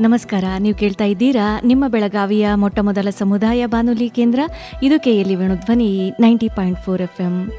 ನಮಸ್ಕಾರ. ನೀವು ಕೇಳ್ತಾ ಇದ್ದೀರಾ ನಿಮ್ಮ ಬೆಳಗಾವಿಯ ಮೊಟ್ಟ ಮೊದಲ ಸಮುದಾಯ ಬಾನುಲಿ ಕೇಂದ್ರ. ಇದು KLE Venudhwani ninety point four F M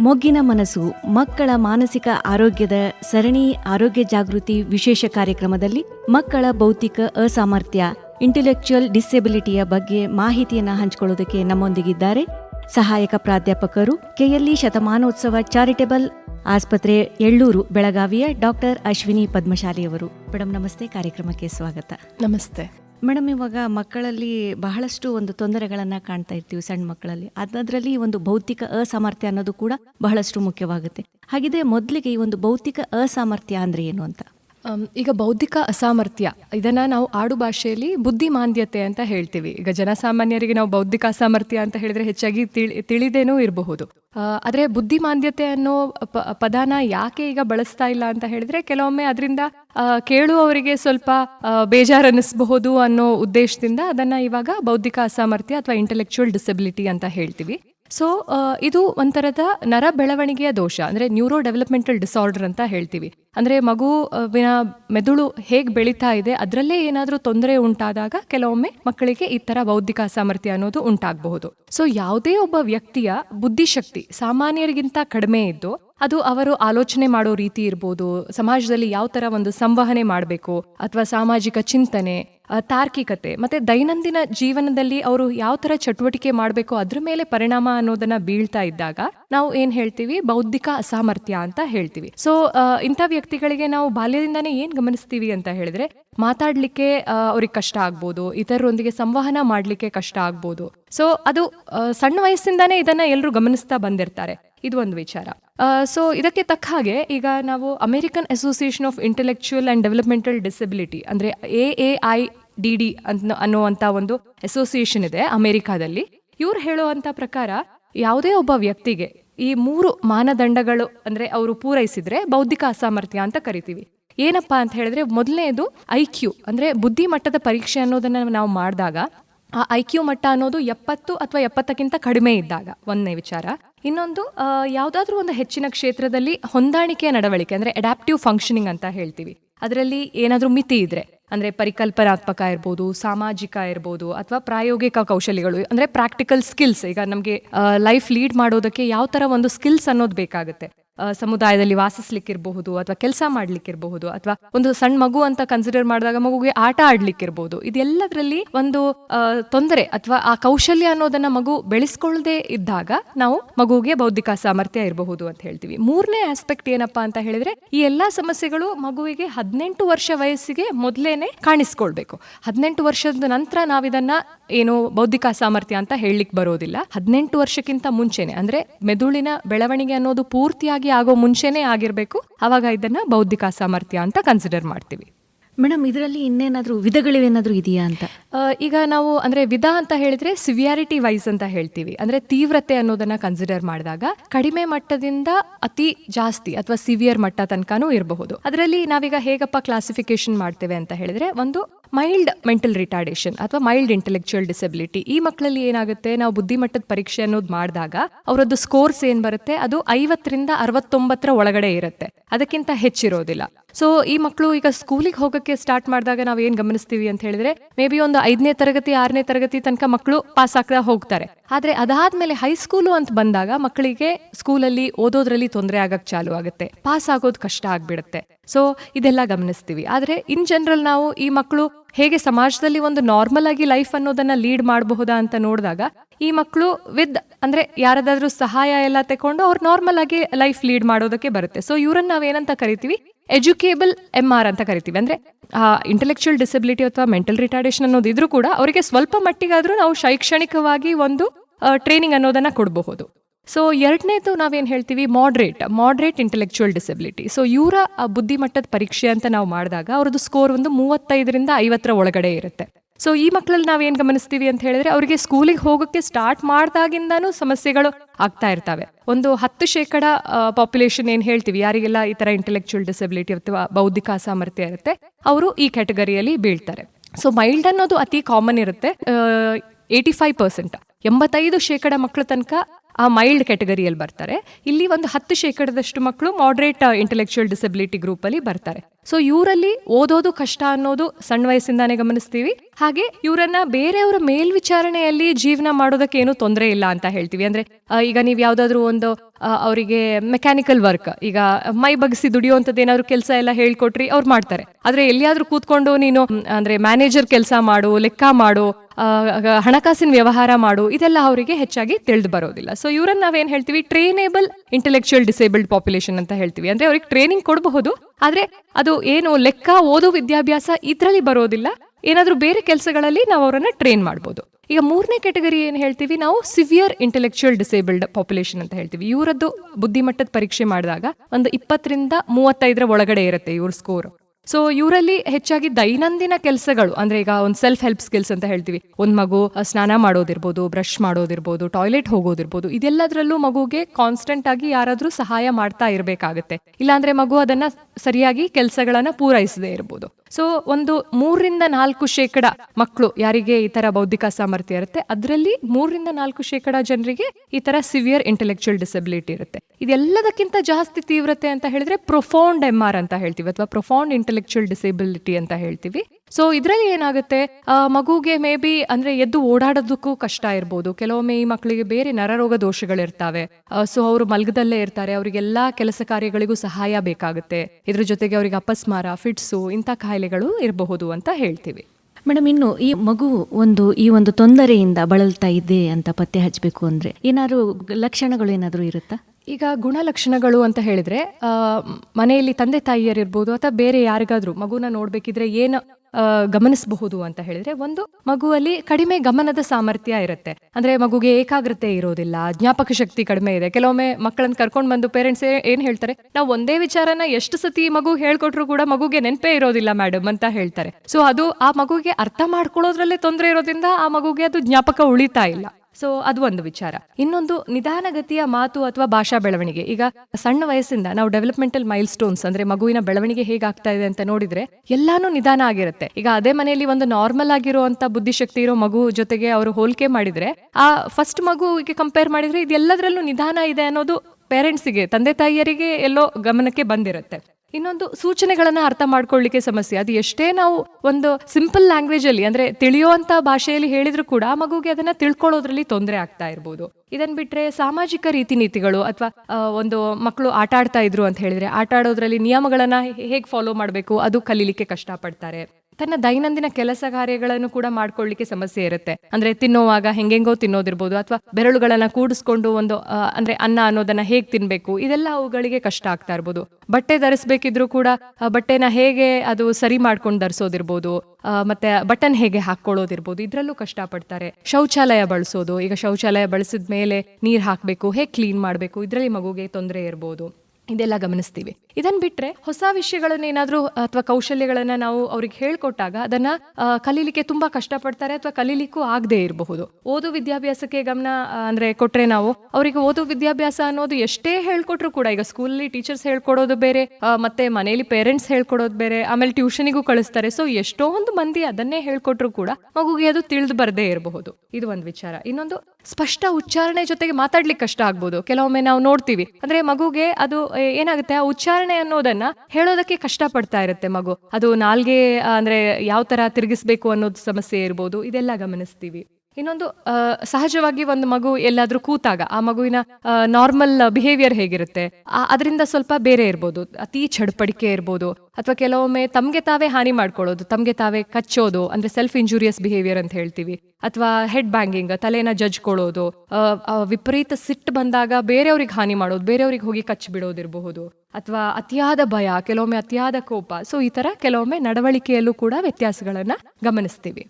ಮೊಗ್ಗಿನ ಮನಸ್ಸು, ಮಕ್ಕಳ ಮಾನಸಿಕ ಆರೋಗ್ಯದ ಸರಣಿ ಆರೋಗ್ಯ ಜಾಗೃತಿ ವಿಶೇಷ ಕಾರ್ಯಕ್ರಮದಲ್ಲಿ ಮಕ್ಕಳ ಭೌತಿಕ ಅಸಾಮರ್ಥ್ಯ ಇಂಟೆಲೆಕ್ಚುಯಲ್ ಡಿಸೆಬಿಲಿಟಿಯ ಬಗ್ಗೆ ಮಾಹಿತಿಯನ್ನು ಹಂಚಿಕೊಳ್ಳೋದಕ್ಕೆ ನಮ್ಮೊಂದಿಗಿದ್ದಾರೆ. ಸಹಾಯಕ ಪ್ರಾಧ್ಯಾಪಕರು, ಕೆಎಲ್ಇ ಶತಮಾನೋತ್ಸವ ಚಾರಿಟೇಬಲ್ ಆಸ್ಪತ್ರೆ ಎಳ್ಳೂರು ಬೆಳಗಾವಿಯ ಡಾಕ್ಟರ್ ಅಶ್ವಿನಿ ಪದ್ಮಶಾಲಿಯವರು. ಮೇಡಮ್ ನಮಸ್ತೆ. ಕಾರ್ಯಕ್ರಮಕ್ಕೆ ಸ್ವಾಗತ. ನಮಸ್ತೆ. ಮೇಡಮ್ ಇವಾಗ ಮಕ್ಕಳಲ್ಲಿ ಬಹಳಷ್ಟು ಒಂದು ತೊಂದರೆಗಳನ್ನು ಕಾಣ್ತಾ ಇರ್ತೀವಿ ಸಣ್ಣ ಮಕ್ಕಳಲ್ಲಿ. ಅದರಲ್ಲಿ ಒಂದು ಭೌತಿಕ ಅಸಾಮರ್ಥ್ಯ ಅನ್ನೋದು ಕೂಡ ಬಹಳಷ್ಟು ಮುಖ್ಯವಾಗುತ್ತೆ. ಹಾಗಿದೆ ಮೊದಲಿಗೆ ಈ ಒಂದು ಭೌತಿಕ ಅಸಾಮರ್ಥ್ಯ ಅಂದ್ರೆ ಏನು ಅಂತ? ಈಗ ಬೌದ್ಧಿಕ ಅಸಾಮರ್ಥ್ಯ, ಇದನ್ನ ನಾವು ಆಡು ಭಾಷೆಯಲ್ಲಿ ಬುದ್ಧಿಮಾಂದ್ಯತೆ ಅಂತ ಹೇಳ್ತೀವಿ. ಈಗ ಜನಸಾಮಾನ್ಯರಿಗೆ ನಾವು ಬೌದ್ಧಿಕ ಅಸಾಮರ್ಥ್ಯ ಅಂತ ಹೇಳಿದ್ರೆ ಹೆಚ್ಚಾಗಿ ತಿಳಿ, ತಿಳಿದೇನೂ ಇರಬಹುದು. ಆದರೆ ಬುದ್ಧಿಮಾಂದ್ಯತೆ ಅನ್ನೋ ಪದಾನ ಯಾಕೆ ಈಗ ಬಳಸ್ತಾ ಇಲ್ಲ ಅಂತ ಹೇಳಿದ್ರೆ ಕೆಲವೊಮ್ಮೆ ಅದರಿಂದ ಕೇಳುವವರಿಗೆ ಸ್ವಲ್ಪ ಬೇಜಾರು ಬೇಜಾರನ್ನಿಸಬಹುದು ಅನ್ನೋ ಉದ್ದೇಶದಿಂದ ಅದನ್ನ ಇವಾಗ ಬೌದ್ಧಿಕ ಅಸಾಮರ್ಥ್ಯ ಅಥವಾ ಇಂಟೆಲೆಕ್ಚುಯಲ್ ಡಿಸಬಿಲಿಟಿ ಅಂತ ಹೇಳ್ತೀವಿ. ಸೊ ಇದು ಒಂಥರದ ನರ ಬೆಳವಣಿಗೆಯ ದೋಷ, ಅಂದ್ರೆ ನ್ಯೂರೋ ಡೆವಲಪ್ಮೆಂಟಲ್ ಡಿಸಾರ್ಡರ್ ಅಂತ ಹೇಳ್ತೀವಿ. ಅಂದ್ರೆ ಮಗುವಿನ ಮೆದುಳು ಹೇಗೆ ಬೆಳೀತಾ ಇದೆ, ಅದರಲ್ಲೇ ಏನಾದರೂ ತೊಂದರೆ ಉಂಟಾದಾಗ ಕೆಲವೊಮ್ಮೆ ಮಕ್ಕಳಿಗೆ ಈ ತರ ಬೌದ್ಧಿಕ ಅಸಾಮರ್ಥ್ಯ ಅನ್ನೋದು ಉಂಟಾಗಬಹುದು. ಸೊ ಯಾವುದೇ ಒಬ್ಬ ವ್ಯಕ್ತಿಯ ಬುದ್ಧಿಶಕ್ತಿ ಸಾಮಾನ್ಯರಿಗಿಂತ ಕಡಿಮೆ ಇದ್ದು, ಅದು ಅವರು ಆಲೋಚನೆ ಮಾಡೋ ರೀತಿ ಇರ್ಬೋದು, ಸಮಾಜದಲ್ಲಿ ಯಾವ ತರ ಒಂದು ಸಂವಹನೆ ಮಾಡಬೇಕು, ಅಥವಾ ಸಾಮಾಜಿಕ ಚಿಂತನೆ ತಾರ್ಕಿಕತೆ. ಮತ್ತೆ ದೈನಂದಿನ ಜೀವನದಲ್ಲಿ ಅವರು ಯಾವ ತರ ಚಟುವಟಿಕೆ ಮಾಡಬೇಕು, ಅದ್ರ ಮೇಲೆ ಪರಿಣಾಮ ಅನ್ನೋದನ್ನ ಬೀಳ್ತಾ ಇದ್ದಾಗ ನಾವು ಏನು ಹೇಳ್ತೀವಿ? ಬೌದ್ಧಿಕ ಅಸಾಮರ್ಥ್ಯ ಅಂತ ಹೇಳ್ತೀವಿ. ಸೊ ಇಂಥ ವ್ಯಕ್ತಿಗಳಿಗೆ ನಾವು ಬಾಲ್ಯದಿಂದಾನೇ ಏನು ಗಮನಿಸ್ತೀವಿ ಅಂತ ಹೇಳಿದ್ರೆ, ಮಾತಾಡಲಿಕ್ಕೆ ಅವ್ರಿಗೆ ಕಷ್ಟ ಆಗ್ಬೋದು, ಇತರರೊಂದಿಗೆ ಸಂವಹನ ಮಾಡ್ಲಿಕ್ಕೆ ಕಷ್ಟ ಆಗ್ಬೋದು. ಸೊ ಅದು ಸಣ್ಣ ವಯಸ್ಸಿಂದಾನೇ ಇದನ್ನ ಎಲ್ಲರೂ ಗಮನಿಸ್ತಾ ಬಂದಿರ್ತಾರೆ. ಇದು ಒಂದು ವಿಚಾರ. ಸೊ ಇದಕ್ಕೆ ತಕ್ಕ ಹಾಗೆ ಈಗ ನಾವು American Association of Intellectual and Developmental Disability ಅಂದ್ರೆ A A I D D ಅಂತ ಅನ್ನುವಂತ ಒಂದು ಅಸೋಸಿಯೇಷನ್ ಇದೆ ಅಮೆರಿಕಾದಲ್ಲಿ. ಇವ್ರು ಹೇಳುವಂಥ ಪ್ರಕಾರ ಯಾವುದೇ ಒಬ್ಬ ವ್ಯಕ್ತಿಗೆ ಈ ಮೂರು ಮಾನದಂಡಗಳು ಅಂದ್ರೆ ಅವರು ಪೂರೈಸಿದ್ರೆ ಬೌದ್ಧಿಕ ಅಸಾಮರ್ಥ್ಯ ಅಂತ ಕರಿತೀವಿ. ಏನಪ್ಪಾ ಅಂತ ಹೇಳಿದ್ರೆ ಮೊದಲನೇದು ಐ ಕ್ಯೂ ಅಂದ್ರೆ ಬುದ್ಧಿಮಟ್ಟದ ಪರೀಕ್ಷೆ ಅನ್ನೋದನ್ನ ನಾವು ಮಾಡಿದಾಗ ಆ ಐ ಕ್ಯೂ ಮಟ್ಟ ಅನ್ನೋದು ಎಪ್ಪತ್ತು ಅಥವಾ ಎಪ್ಪತ್ತಕ್ಕಿಂತ ಕಡಿಮೆ ಇದ್ದಾಗ ಒಂದನೇ ವಿಚಾರ. ಇನ್ನೊಂದು ಯಾವುದಾದ್ರೂ ಒಂದು ಹೆಚ್ಚಿನ ಕ್ಷೇತ್ರದಲ್ಲಿ ಹೊಂದಾಣಿಕೆಯ ನಡವಳಿಕೆ ಅಂದ್ರೆ ಅಡಾಪ್ಟಿವ್ ಫಂಕ್ಷನಿಂಗ್ ಅಂತ ಹೇಳ್ತೀವಿ. ಅದರಲ್ಲಿ ಏನಾದರೂ ಮಿತಿ ಇದ್ರೆ, ಅಂದ್ರೆ ಪರಿಕಲ್ಪನಾತ್ಮಕ ಇರ್ಬೋದು, ಸಾಮಾಜಿಕ ಇರ್ಬೋದು, ಅಥವಾ ಪ್ರಾಯೋಗಿಕ ಕೌಶಲ್ಯಗಳು, ಅಂದ್ರೆ ಪ್ರಾಕ್ಟಿಕಲ್ ಸ್ಕಿಲ್ಸ್ ಈಗ ನಮಗೆ ಲೈಫ್ ಲೀಡ್ ಮಾಡೋದಕ್ಕೆ ಯಾವ ಥರ ಒಂದು ಸ್ಕಿಲ್ಸ್ ಅನ್ನೋದು ಬೇಕಾಗುತ್ತೆ. ಸಮುದಾಯದಲ್ಲಿ ವಾಸಿಸ್ಲಿಕ್ಕಿರಬಹುದು ಅಥವಾ ಕೆಲಸ ಮಾಡ್ಲಿಕ್ಕಿರಬಹುದು ಅಥವಾ ಒಂದು ಸಣ್ಣ ಮಗು ಅಂತ ಕನ್ಸಿಡರ್ ಮಾಡಿದಾಗ ಮಗುಗೆ ಆಟ ಆಡ್ಲಿಕ್ಕಿರ್ಬಹುದು. ಇದೆಲ್ಲದರಲ್ಲಿ ಒಂದು ತೊಂದರೆ ಅಥವಾ ಆ ಕೌಶಲ್ಯ ಅನ್ನೋದನ್ನ ಮಗು ಬೆಳೆಸ್ಕೊಳ್ಳದೆ ಇದ್ದಾಗ ನಾವು ಮಗುಗೆ ಬೌದ್ಧಿಕ ಸಾಮರ್ಥ್ಯ ಇರಬಹುದು ಅಂತ ಹೇಳ್ತೀವಿ. ಮೂರನೇ ಆಸ್ಪೆಕ್ಟ್ ಏನಪ್ಪಾ ಅಂತ ಹೇಳಿದ್ರೆ ಈ ಎಲ್ಲಾ ಸಮಸ್ಯೆಗಳು ಮಗುವಿಗೆ ಹದಿನೆಂಟು ವರ್ಷ ವಯಸ್ಸಿಗೆ ಮೊದಲೇನೆ ಕಾಣಿಸ್ಕೊಳ್ಬೇಕು. ಹದಿನೆಂಟು ವರ್ಷದ ನಂತರ ನಾವಿದನ್ನ ಏನು ಬೌದ್ಧಿಕ ಸಾಮರ್ಥ್ಯ ಅಂತ ಹೇಳಲಿಕ್ಕೆ ಬರೋದಿಲ್ಲ. ಹದಿನೆಂಟು ವರ್ಷಕ್ಕಿಂತ ಮುಂಚೆನೆ, ಅಂದ್ರೆ ಮೆದುಳಿನ ಬೆಳವಣಿಗೆ ಅನ್ನೋದು ಪೂರ್ತಿಯಾಗಿ ಆಗೋ ಮುಂಚೆನೆ ಆಗಿರ್ಬೇಕು. ಅವಾಗ ಇದನ್ನ ಬೌದ್ಧಿಕ ಸಾಮರ್ಥ್ಯ ಅಂತ ಕನ್ಸಿಡರ್ ಮಾಡ್ತೀವಿ. ಮೇಡಮ್ ಇದರಲ್ಲಿ ಇನ್ನೇನಾದ್ರೂ ವಿಧಗಳಿವೇನಾದರೂ ಇದೆಯಾ ಅಂತ? ಈಗ ನಾವು ಅಂದ್ರೆ ವಿಧ ಅಂತ ಹೇಳಿದ್ರೆ ಸಿವಿಯಾರಿಟಿ ವೈಸ್ ಅಂತ ಹೇಳ್ತೀವಿ. ಅಂದ್ರೆ ತೀವ್ರತೆ ಅನ್ನೋದನ್ನ ಕನ್ಸಿಡರ್ ಮಾಡಿದಾಗ ಕಡಿಮೆ ಮಟ್ಟದಿಂದ ಅತಿ ಜಾಸ್ತಿ ಅಥವಾ ಸಿವಿಯರ್ ಮಟ್ಟ ತನಕನೂ ಇರಬಹುದು. ಅದರಲ್ಲಿ ನಾವೀಗ ಹೇಗಪ್ಪ ಕ್ಲಾಸಿಫಿಕೇಶನ್ ಮಾಡ್ತೇವೆ ಅಂತ ಹೇಳಿದ್ರೆ ಒಂದು ಮೈಲ್ಡ್ ಮೆಂಟಲ್ ರಿಟಾರ್ಡೇಷನ್ ಅಥವಾ ಮೈಲ್ಡ್ ಇಂಟೆಲೆಕ್ಚುಯಲ್ ಡಿಸಬಿಲಿಟಿ ಈ ಮಕ್ಕಳಲ್ಲಿ ಏನಾಗುತ್ತೆ? ನಾವು ಬುದ್ಧಿಮಟ್ಟದ ಪರೀಕ್ಷೆ ಅನ್ನೋದು ಮಾಡಿದಾಗ ಅವರದ್ದು ಸ್ಕೋರ್ಸ್ ಏನ್ ಬರುತ್ತೆ? ಅದು ಐವತ್ತರಿಂದ ಅರವತ್ತೊಂಬತ್ತರ ಒಳಗಡೆ ಇರುತ್ತೆ. ಅದಕ್ಕಿಂತ ಹೆಚ್ಚಿರೋದಿಲ್ಲ. ಸೊ ಈ ಮಕ್ಕಳು ಈಗ ಸ್ಕೂಲಿಗೆ ಹೋಗಕ್ಕೆ ಸ್ಟಾರ್ಟ್ ಮಾಡಿದಾಗ ನಾವು ಏನ್ ಗಮನಿಸ್ತೀವಿ ಅಂತ ಹೇಳಿದ್ರೆ ಮೇ ಬಿ ಒಂದು ಐದನೇ ತರಗತಿ, ಆರನೇ ತರಗತಿ ತನಕ ಮಕ್ಕಳು ಪಾಸ್ ಆಗ್ತಾ ಹೋಗ್ತಾರೆ. ಆದ್ರೆ ಅದಾದ್ಮೇಲೆ ಹೈಸ್ಕೂಲು ಅಂತ ಬಂದಾಗ ಮಕ್ಕಳಿಗೆ ಸ್ಕೂಲಲ್ಲಿ ಓದೋದ್ರಲ್ಲಿ ತೊಂದರೆ ಆಗಕ್ ಚಾಲು ಆಗುತ್ತೆ. ಪಾಸ್ ಆಗೋದು ಕಷ್ಟ ಆಗ್ಬಿಡುತ್ತೆ. ಸೊ ಇದೆಲ್ಲ ಗಮನಿಸ್ತೀವಿ. ಆದರೆ ಇನ್ ಜನರಲ್ ನಾವು ಈ ಮಕ್ಕಳು ಹೇಗೆ ಸಮಾಜದಲ್ಲಿ ಒಂದು ನಾರ್ಮಲ್ ಆಗಿ ಲೈಫ್ ಅನ್ನೋದನ್ನ ಲೀಡ್ ಮಾಡಬಹುದಾ ಅಂತ ನೋಡಿದಾಗ, ಈ ಮಕ್ಕಳು ವಿತ್ ಅಂದ್ರೆ ಯಾರದಾದ್ರೂ ಸಹಾಯ ಎಲ್ಲ ತಕೊಂಡು ಅವ್ರು ನಾರ್ಮಲ್ ಆಗಿ ಲೈಫ್ ಲೀಡ್ ಮಾಡೋದಕ್ಕೆ ಬರುತ್ತೆ. ಸೊ ಇವ್ರನ್ನ ನಾವೇನಂತ ಕರಿತೀವಿ? ಎಜುಕೇಬಲ್ ಎಂ ಆರ್ ಅಂತ ಕರಿತೀವಿ. ಅಂದ್ರೆ ಇಂಟೆಲೆಕ್ಚುಯಲ್ ಡಿಸಬಿಲಿಟಿ ಅಥವಾ ಮೆಂಟಲ್ ರಿಟಾರ್ಡೇಷನ್ ಅನ್ನೋದು ಇದ್ರೂ ಕೂಡ ಅವರಿಗೆ ಸ್ವಲ್ಪ ಮಟ್ಟಿಗಾದ್ರೂ ನಾವು ಶೈಕ್ಷಣಿಕವಾಗಿ ಒಂದು ಟ್ರೈನಿಂಗ್ ಅನ್ನೋದನ್ನ ಕೊಡಬಹುದು. ಸೊ ಎರಡನೇದು ನಾವೇನು ಹೇಳ್ತೀವಿ? Moderate moderate intellectual disability so ಇವರ ಬುದ್ಧಿಮಟ್ಟದ ಪರೀಕ್ಷೆ ಅಂತ ನಾವು ಮಾಡಿದಾಗ ಅವ್ರದ್ದು ಸ್ಕೋರ್ ಒಂದು ಮೂವತ್ತೈದರಿಂದ ಐವತ್ತರ ಒಳಗಡೆ ಇರುತ್ತೆ. ಸೊ ಈ ಮಕ್ಕಳಲ್ಲಿ ನಾವೇನ್ ಗಮನಿಸ್ತೀವಿ ಅಂತ ಹೇಳಿದ್ರೆ ಅವರಿಗೆ ಸ್ಕೂಲಿಗೆ ಹೋಗೋಕ್ಕೆ ಸ್ಟಾರ್ಟ್ ಮಾಡಿದಾಗಿಂದನೂ ಸಮಸ್ಯೆಗಳು ಆಗ್ತಾ ಇರ್ತವೆ. ಒಂದು ಹತ್ತು ಶೇಕಡ ಪಾಪ್ಯುಲೇಷನ್ ಏನು ಹೇಳ್ತೀವಿ? ಯಾರಿಗೆಲ್ಲ ಈ ತರ ಇಂಟೆಲೆಕ್ಚುಯಲ್ ಡಿಸಬಿಲಿಟಿ ಅಥವಾ ಬೌದ್ಧಿಕ ಅಸಾಮರ್ಥ್ಯ ಇರುತ್ತೆ, ಅವರು ಈ ಕ್ಯಾಟಗರಿಯಲ್ಲಿ ಬೀಳ್ತಾರೆ. ಸೊ ಮೈಲ್ಡ್ ಅನ್ನೋದು ಅತಿ ಕಾಮನ್ ಇರುತ್ತೆ ಏಯ್ಟಿ ಫೈವ್ ಪರ್ಸೆಂಟ್ ಎಂಬತ್ತೈದು ಶೇಕಡ ಮಕ್ಕಳ ತನಕ ಆ ಮೈಲ್ಡ್ ಕ್ಯಾಟಗರಿಯಲ್ಲಿ ಬರ್ತಾರೆ. ಇಲ್ಲಿ ಒಂದು ಹತ್ತು ಶೇಕಡದಷ್ಟು ಮಕ್ಕಳು ಮಾಡ್ರೇಟ್ ಇಂಟೆಲೆಕ್ಚುಯಲ್ ಡಿಸಬಿಲಿಟಿ ಗ್ರೂಪಲ್ಲಿ ಬರ್ತಾರೆ. ಸೊ ಇವರಲ್ಲಿ ಓದೋದು ಕಷ್ಟ ಅನ್ನೋದು ಸಣ್ಣ ವಯಸ್ಸಿಂದಾನೇ ಗಮನಿಸ್ತೀವಿ. ಹಾಗೆ ಇವರನ್ನ ಬೇರೆಯವರ ಮೇಲ್ವಿಚಾರಣೆಯಲ್ಲಿ ಜೀವನ ಮಾಡೋದಕ್ಕೆ ಏನು ತೊಂದರೆ ಇಲ್ಲ ಅಂತ ಹೇಳ್ತೀವಿ. ಅಂದ್ರೆ ಈಗ ನೀವು ಯಾವ್ದಾದ್ರು ಒಂದು ಅವರಿಗೆ ಮೆಕ್ಯಾನಿಕಲ್ ವರ್ಕ್ ಈಗ ಮೈ ಬಗ್ಸಿ ದುಡಿಯುವಂಥದ್ದು ಏನಾದ್ರು ಕೆಲಸ ಎಲ್ಲ ಹೇಳ್ಕೊಟ್ರಿ, ಅವ್ರು ಮಾಡ್ತಾರೆ. ಆದ್ರೆ ಎಲ್ಲಿಯಾದ್ರೂ ಕೂತ್ಕೊಂಡು ನೀನು ಅಂದ್ರೆ ಮ್ಯಾನೇಜರ್ ಕೆಲಸ ಮಾಡು, ಲೆಕ್ಕ ಮಾಡು ಹಣಕಾಸಿನ ವ್ಯವಹಾರ ಮಾಡು, ಇದೆಲ್ಲ ಅವರಿಗೆ ಹೆಚ್ಚಾಗಿ ತಿಳಿದು ಬರೋದಿಲ್ಲ. ಸೊ ಇವರನ್ನ ನಾವೇನ್ ಹೇಳ್ತೀವಿ? ಟ್ರೈನೇಬಲ್ ಇಂಟೆಲೆಕ್ಚುಯಲ್ ಡಿಸೇಬಲ್ಡ್ ಪಾಪ್ಯುಲೇಷನ್ ಅಂತ ಹೇಳ್ತೀವಿ. ಅಂದ್ರೆ ಅವ್ರಿಗೆ ಟ್ರೈನಿಂಗ್ ಕೊಡಬಹುದು ಆದ್ರೆ ಅದು ಏನು ಲೆಕ್ಕ, ಓದೋ ವಿದ್ಯಾಭ್ಯಾಸ ಇದ್ರಲ್ಲಿ ಬರೋದಿಲ್ಲ. ಏನಾದ್ರೂ ಬೇರೆ ಕೆಲಸಗಳಲ್ಲಿ ನಾವು ಅವರನ್ನ ಟ್ರೈನ್ ಮಾಡ್ಬೋದು. ಈಗ ಮೂರನೇ ಕ್ಯಾಟಗರಿ ಏನು ಹೇಳ್ತೀವಿ ನಾವು? ಸಿವಿಯರ್ ಇಂಟೆಲೆಕ್ಚುಯಲ್ ಡಿಸೇಬಲ್ಡ್ ಪಾಪ್ಯುಲೇಷನ್ ಅಂತ ಹೇಳ್ತೀವಿ. ಇವರದ್ದು ಬುದ್ಧಿಮಟ್ಟದ ಪರೀಕ್ಷೆ ಮಾಡಿದಾಗ ಒಂದು ಇಪ್ಪತ್ತರಿಂದ ಮೂವತ್ತೈದರ ಒಳಗಡೆ ಇರುತ್ತೆ ಇವ್ರ ಸ್ಕೋರ್ ಸೊ ಇವರಲ್ಲಿ ಹೆಚ್ಚಾಗಿ ದೈನಂದಿನ ಕೆಲಸಗಳು, ಅಂದ್ರೆ ಈಗ ಒಂದು ಸೆಲ್ಫ್ ಹೆಲ್ಪ್ ಸ್ಕಿಲ್ಸ್ ಅಂತ ಹೇಳ್ತೀವಿ. ಒಂದ್ ಮಗು ಸ್ನಾನ ಮಾಡೋದಿರ್ಬೋದು ಬ್ರಷ್ ಮಾಡೋದಿರ್ಬೋದು ಟಾಯ್ಲೆಟ್ ಹೋಗೋದಿರ್ಬೋದು, ಇದೆಲ್ಲದರಲ್ಲೂ ಮಗುಗೆ ಕಾನ್ಸ್ಟೆಂಟ್ ಆಗಿ ಯಾರಾದ್ರೂ ಸಹಾಯ ಮಾಡ್ತಾ ಇರಬೇಕಾಗುತ್ತೆ. ಇಲ್ಲಾಂದ್ರೆ ಮಗು ಅದನ್ನ ಸರಿಯಾಗಿ ಕೆಲಸಗಳನ್ನ ಪೂರೈಸದೇ ಇರ್ಬೋದು. ಸೊ ಒಂದು ಮೂರರಿಂದ ನಾಲ್ಕು ಶೇಕಡ ಮಕ್ಕಳು ಯಾರಿಗೆ ಈ ತರ ಬೌದ್ಧಿಕ ಸಾಮರ್ಥ್ಯ ಇರುತ್ತೆ, ಅದರಲ್ಲಿ ಮೂರರಿಂದ ನಾಲ್ಕು ಶೇಕಡ ಜನರಿಗೆ ಈ ತರ ಸಿವಿಯರ್ ಇಂಟೆಲೆಕ್ಚುಯಲ್ ಡಿಸಬಿಲಿಟಿ ಇರುತ್ತೆ. ಇದೆಲ್ಲದಕ್ಕಿಂತ ಜಾಸ್ತಿ ತೀವ್ರತೆ ಅಂತ ಹೇಳಿದ್ರೆ ಪ್ರೊಫೌಂಡ್ ಎಂ ಆರ್ ಅಂತ ಹೇಳ್ತೀವಿ, ಅಥವಾ ಪ್ರೊಫೌಂಡ್ ಇಂಟೆಲೆಕ್ಚುಯಲ್ ಡಿಸೇಬಿಲಿಟಿ ಅಂತ ಹೇಳ್ತೀವಿ. ಸೊ ಇದರಲ್ಲಿ ಏನಾಗುತ್ತೆ? ಮಗುಗೆ ಮೇ ಬಿ ಅಂದ್ರೆ ಎದ್ದು ಓಡಾಡೋದಕ್ಕೂ ಕಷ್ಟ ಇರ್ಬೋದು. ಕೆಲವೊಮ್ಮೆ ಈ ಮಕ್ಕಳಿಗೆ ಬೇರೆ ನರರೋಗ ದೋಷಗಳಿರ್ತಾವೆ. ಸೊ ಅವರು ಮಲಗದಲ್ಲೇ ಇರ್ತಾರೆ. ಅವರಿಗೆಲ್ಲಾ ಕೆಲಸ ಕಾರ್ಯಗಳಿಗೂ ಸಹಾಯ ಬೇಕಾಗುತ್ತೆ. ಇದ್ರ ಜೊತೆಗೆ ಅವರಿಗೆ ಅಪಸ್ಮಾರ ಫಿಟ್ಸು ಇಂಥ ಕಾಯಿಲೆಗಳು ಇರಬಹುದು ಅಂತ ಹೇಳ್ತೀವಿ. ಮೇಡಮ್ ಇನ್ನು ಈ ಮಗು ಒಂದು ಈ ಒಂದು ತೊಂದರೆಯಿಂದ ಬಳಲ್ತಾ ಇದೆ ಅಂತ ಪತ್ತೆ ಹಚ್ಚಬೇಕು ಅಂದ್ರೆ ಏನಾದ್ರು ಲಕ್ಷಣಗಳು ಏನಾದರೂ ಇರುತ್ತಾ? ಈಗ ಗುಣಲಕ್ಷಣಗಳು ಅಂತ ಹೇಳಿದ್ರೆ ಮನೆಯಲ್ಲಿ ತಂದೆ ತಾಯಿಯರಿರ್ಬೋದು ಅಥವಾ ಬೇರೆ ಯಾರಿಗಾದ್ರೂ ಮಗುನ ನೋಡ್ಬೇಕಿದ್ರೆ ಏನು ಗಮನಿಸಬಹುದು ಅಂತ ಹೇಳಿದ್ರೆ ಒಂದು ಮಗುವಲ್ಲಿ ಕಡಿಮೆ ಗಮನದ ಸಾಮರ್ಥ್ಯ ಇರುತ್ತೆ. ಅಂದ್ರೆ ಮಗುಗೆ ಏಕಾಗ್ರತೆ ಇರೋದಿಲ್ಲ ಜ್ಞಾಪಕ ಶಕ್ತಿ ಕಡಿಮೆ ಇದೆ. ಕೆಲವೊಮ್ಮೆ ಮಕ್ಕಳನ್ನ ಕರ್ಕೊಂಡು ಬಂದು ಪೇರೆಂಟ್ಸ್ ಏನ್ ಹೇಳ್ತಾರೆ? ನಾವು ಒಂದೇ ವಿಚಾರನ ಎಷ್ಟು ಸತಿ ಮಗು ಹೇಳ್ಕೊಟ್ರು ಕೂಡ ಮಗುಗೆ ನೆನಪೇ ಇರೋದಿಲ್ಲ ಮೇಡಮ್ ಅಂತ ಹೇಳ್ತಾರೆ. ಸೊ ಅದು ಆ ಮಗುಗೆ ಅರ್ಥ ಮಾಡ್ಕೊಳ್ಳೋದ್ರಲ್ಲೇ ತೊಂದರೆ ಇರೋದ್ರಿಂದ ಆ ಮಗುಗೆ ಅದು ಜ್ಞಾಪಕ ಉಳಿತಾ ಇಲ್ಲ. ಸೊ ಅದು ಒಂದು ವಿಚಾರ. ಇನ್ನೊಂದು ನಿಧಾನಗತಿಯ ಮಾತು ಅಥವಾ ಭಾಷಾ ಬೆಳವಣಿಗೆ. ಈಗ ಸಣ್ಣ ವಯಸ್ಸಿಂದ ನಾವು ಡೆವಲಪ್ಮೆಂಟಲ್ ಮೈಲ್ ಸ್ಟೋನ್ಸ್ ಅಂದ್ರೆ ಮಗುವಿನ ಬೆಳವಣಿಗೆ ಹೇಗಾಗ್ತಾ ಇದೆ ಅಂತ ನೋಡಿದ್ರೆ ಎಲ್ಲಾನು ನಿಧಾನ ಆಗಿರುತ್ತೆ. ಈಗ ಅದೇ ಮನೆಯಲ್ಲಿ ಒಂದು ನಾರ್ಮಲ್ ಆಗಿರುವಂತ ಬುದ್ಧಿಶಕ್ತಿ ಇರೋ ಮಗು ಜೊತೆಗೆ ಅವರು ಹೋಲಿಕೆ ಮಾಡಿದ್ರೆ, ಆ ಫಸ್ಟ್ ಮಗುವಿಗೆ ಕಂಪೇರ್ ಮಾಡಿದ್ರೆ ಇದೆಲ್ಲದರಲ್ಲೂ ನಿಧಾನ ಇದೆ ಅನ್ನೋದು ಪೇರೆಂಟ್ಸಿಗೆ ತಂದೆ ತಾಯಿಯರಿಗೆ ಎಲ್ಲೋ ಗಮನಕ್ಕೆ ಬಂದಿರುತ್ತೆ. ಇನ್ನೊಂದು ಸೂಚನೆಗಳನ್ನು ಅರ್ಥ ಮಾಡ್ಕೊಳ್ಳಿಕ್ಕೆ ಸಮಸ್ಯೆ. ಅದು ಎಷ್ಟೇ ನಾವು ಒಂದು ಸಿಂಪಲ್ ಲ್ಯಾಂಗ್ವೇಜ್ ಅಲ್ಲಿ, ಅಂದ್ರೆ ತಿಳಿಯುವಂತ ಭಾಷೆಯಲ್ಲಿ ಹೇಳಿದ್ರು ಕೂಡ ಆ ಮಗುಗೆ ಅದನ್ನ ತಿಳ್ಕೊಳ್ಳೋದ್ರಲ್ಲಿ ತೊಂದರೆ ಆಗ್ತಾ ಇರ್ಬೋದು. ಇದನ್ ಬಿಟ್ರೆ ಸಾಮಾಜಿಕ ರೀತಿ ನೀತಿಗಳು ಅಥವಾ ಒಂದು ಮಕ್ಕಳು ಆಟ ಆಡ್ತಾ ಇದ್ರು ಅಂತ ಹೇಳಿದ್ರೆ, ಆಟ ಆಡೋದ್ರಲ್ಲಿ ನಿಯಮಗಳನ್ನ ಹೇಗೆ ಫಾಲೋ ಮಾಡಬೇಕು? ಅದು ಕಲೀಲಿಕ್ಕೆ ಕಷ್ಟಪಡ್ತಾರೆ. ತನ್ನ ದೈನಂದಿನ ಕೆಲಸ ಕಾರ್ಯಗಳನ್ನು ಕೂಡ ಮಾಡ್ಕೊಳ್ಳಿಕ್ಕೆ ಸಮಸ್ಯೆ ಇರುತ್ತೆ. ಅಂದ್ರೆ ತಿನ್ನುವಾಗ ಹೆಂಗೆಂಗೋ ತಿನ್ನೋದಿರ್ಬೋದು ಅಥವಾ ಬೆರಳುಗಳನ್ನ ಕೂಡಿಸ್ಕೊಂಡು ಒಂದು ಅಂದ್ರೆ ಅನ್ನ ಅನ್ನೋದನ್ನ ಹೇಗ್ ತಿನ್ಬೇಕು? ಇದೆಲ್ಲ ಅವುಗಳಿಗೆ ಕಷ್ಟ ಆಗ್ತಾ ಇರ್ಬೋದು. ಬಟ್ಟೆ ಧರಿಸ್ಬೇಕಿದ್ರು ಕೂಡ ಬಟ್ಟೆನ ಹೇಗೆ ಅದು ಸರಿ ಮಾಡ್ಕೊಂಡು ಧರಿಸೋದಿರ್ಬೋದು ಮತ್ತೆ ಬಟನ್ ಹೇಗೆ ಹಾಕೊಳ್ಳೋದಿರ್ಬೋದು ಇದ್ರಲ್ಲೂ ಕಷ್ಟ ಪಡ್ತಾರೆ ಶೌಚಾಲಯ ಬಳಸೋದು, ಈಗ ಶೌಚಾಲಯ ಬಳಸಿದ ಮೇಲೆ ನೀರ್ ಹಾಕ್ಬೇಕು, ಹೇಗೆ ಕ್ಲೀನ್ ಮಾಡ್ಬೇಕು, ಇದ್ರಲ್ಲಿ ಮಗುಗೆ ತೊಂದರೆ ಇರ್ಬೋದು. ಇದೆಲ್ಲ ಗಮನಿಸ್ತೀವಿ. ಇದನ್ ಬಿಟ್ರೆ ಹೊಸ ವಿಷಯಗಳನ್ನ ಏನಾದ್ರೂ ಅಥವಾ ಕೌಶಲ್ಯಗಳನ್ನ ನಾವು ಅವ್ರಿಗೆ ಹೇಳ್ಕೊಟ್ಟಾಗ ಅದನ್ನ ಕಲೀಲಿಕ್ಕೆ ತುಂಬಾ ಕಷ್ಟಪಡ್ತಾರೆ ಅಥವಾ ಕಲೀಲಿಕ್ಕೂ ಆಗದೆ ಇರಬಹುದು. ಓದು ವಿದ್ಯಾಭ್ಯಾಸಕ್ಕೆ ಗಮನ ಅಂದ್ರೆ ಕೊಟ್ರೆ ನಾವು ಅವರಿಗೆ ಓದು ವಿದ್ಯಾಭ್ಯಾಸ ಅನ್ನೋದು ಎಷ್ಟೇ ಹೇಳ್ಕೊಟ್ರು ಕೂಡ, ಈಗ ಸ್ಕೂಲಲ್ಲಿ ಟೀಚರ್ಸ್ ಹೇಳ್ಕೊಡೋದು ಬೇರೆ ಮತ್ತೆ ಮನೆಯಲ್ಲಿ ಪೇರೆಂಟ್ಸ್ ಹೇಳ್ಕೊಡೋದು ಬೇರೆ, ಆಮೇಲೆ ಟ್ಯೂಷನಿಗೂ ಕಳಿಸ್ತಾರೆ. ಸೊ ಎಷ್ಟೊಂದು ಮಂದಿ ಅದನ್ನೇ ಹೇಳ್ಕೊಟ್ರು ಕೂಡ ಮಗುಗೆ ಅದು ತಿಳಿದು ಬರದೇ ಇರಬಹುದು. ಇದು ಒಂದು ವಿಚಾರ. ಇನ್ನೊಂದು, ಸ್ಪಷ್ಟ ಉಚ್ಚಾರಣೆ ಜೊತೆಗೆ ಮಾತಾಡ್ಲಿಕ್ಕೆ ಕಷ್ಟ ಆಗ್ಬೋದು. ಕೆಲವೊಮ್ಮೆ ನಾವು ನೋಡ್ತೀವಿ. ಅಂದ್ರೆ ಮಗುಗೆ ಅದು, ಏನಾಗುತ್ತೆ? ಆ ಉಚ್ಚಾರಣೆ ಅನ್ನೋದನ್ನ ಹೇಳೋದಕ್ಕೆ ಕಷ್ಟ ಪಡ್ತಾ ಇರುತ್ತೆ ಮಗು. ಅದು ನಾಲ್ಗೆ, ಅಂದ್ರೆ ಯಾವ ತರ ತಿರುಗಿಸ್ಬೇಕು ಅನ್ನೋದು ಸಮಸ್ಯೆ ಇರ್ಬೋದು. ಇದೆಲ್ಲ ಗಮನಿಸ್ತೀವಿ. ಇನ್ನೊಂದು ಸಹಜವಾಗಿ ಒಂದು ಮಗು ಎಲ್ಲಾದ್ರೂ ಕೂತಾಗ, ಆ ಮಗುವಿನ ನಾರ್ಮಲ್ ಬಿಹೇವಿಯರ್ ಹೇಗಿರುತ್ತೆ? ಅದರಿಂದ ಸ್ವಲ್ಪ ಬೇರೆ ಇರ್ಬೋದು. ಅತಿ ಚಡ್ಪಡಿಕೆ ಇರ್ಬೋದು. ಅಥವಾ ಕೆಲವೊಮ್ಮೆ ತಮ್ಗೆ ತಾವೇ ಹಾನಿ ಮಾಡ್ಕೊಳ್ಳೋದು, ತಮ್ಗೆ ತಾವೇ ಕಚ್ಚೋದು, ಅಂದ್ರೆ ಸೆಲ್ಫ್ ಇಂಜುರಿಯಸ್ ಬಿಹೇವಿಯರ್ ಅಂತ ಹೇಳ್ತೀವಿ. ಅಥವಾ ಹೆಡ್ ಬ್ಯಾಂಗಿಂಗ್ ತಲೆನ ಜಜ್ಕೊಳ್ಳೋದು ವಿಪರೀತ ಸಿಟ್ಟು ಬಂದಾಗ ಬೇರೆಯವ್ರಿಗೆ ಹಾನಿ ಮಾಡೋದು, ಬೇರೆಯವ್ರಿಗೆ ಹೋಗಿ ಕಚ್ ಬಿಡೋದಿರಬಹುದು. ಅಥವಾ ಅತಿಯಾದ ಭಯ, ಕೆಲವೊಮ್ಮೆ ಅತಿಯಾದ ಕೋಪ. ಸೊ ಈ ತರ ಕೆಲವೊಮ್ಮೆ ನಡವಳಿಕೆಯಲ್ಲೂ ಕೂಡ ವ್ಯತ್ಯಾಸಗಳನ್ನ ಗಮನಿಸ್ತೀವಿ.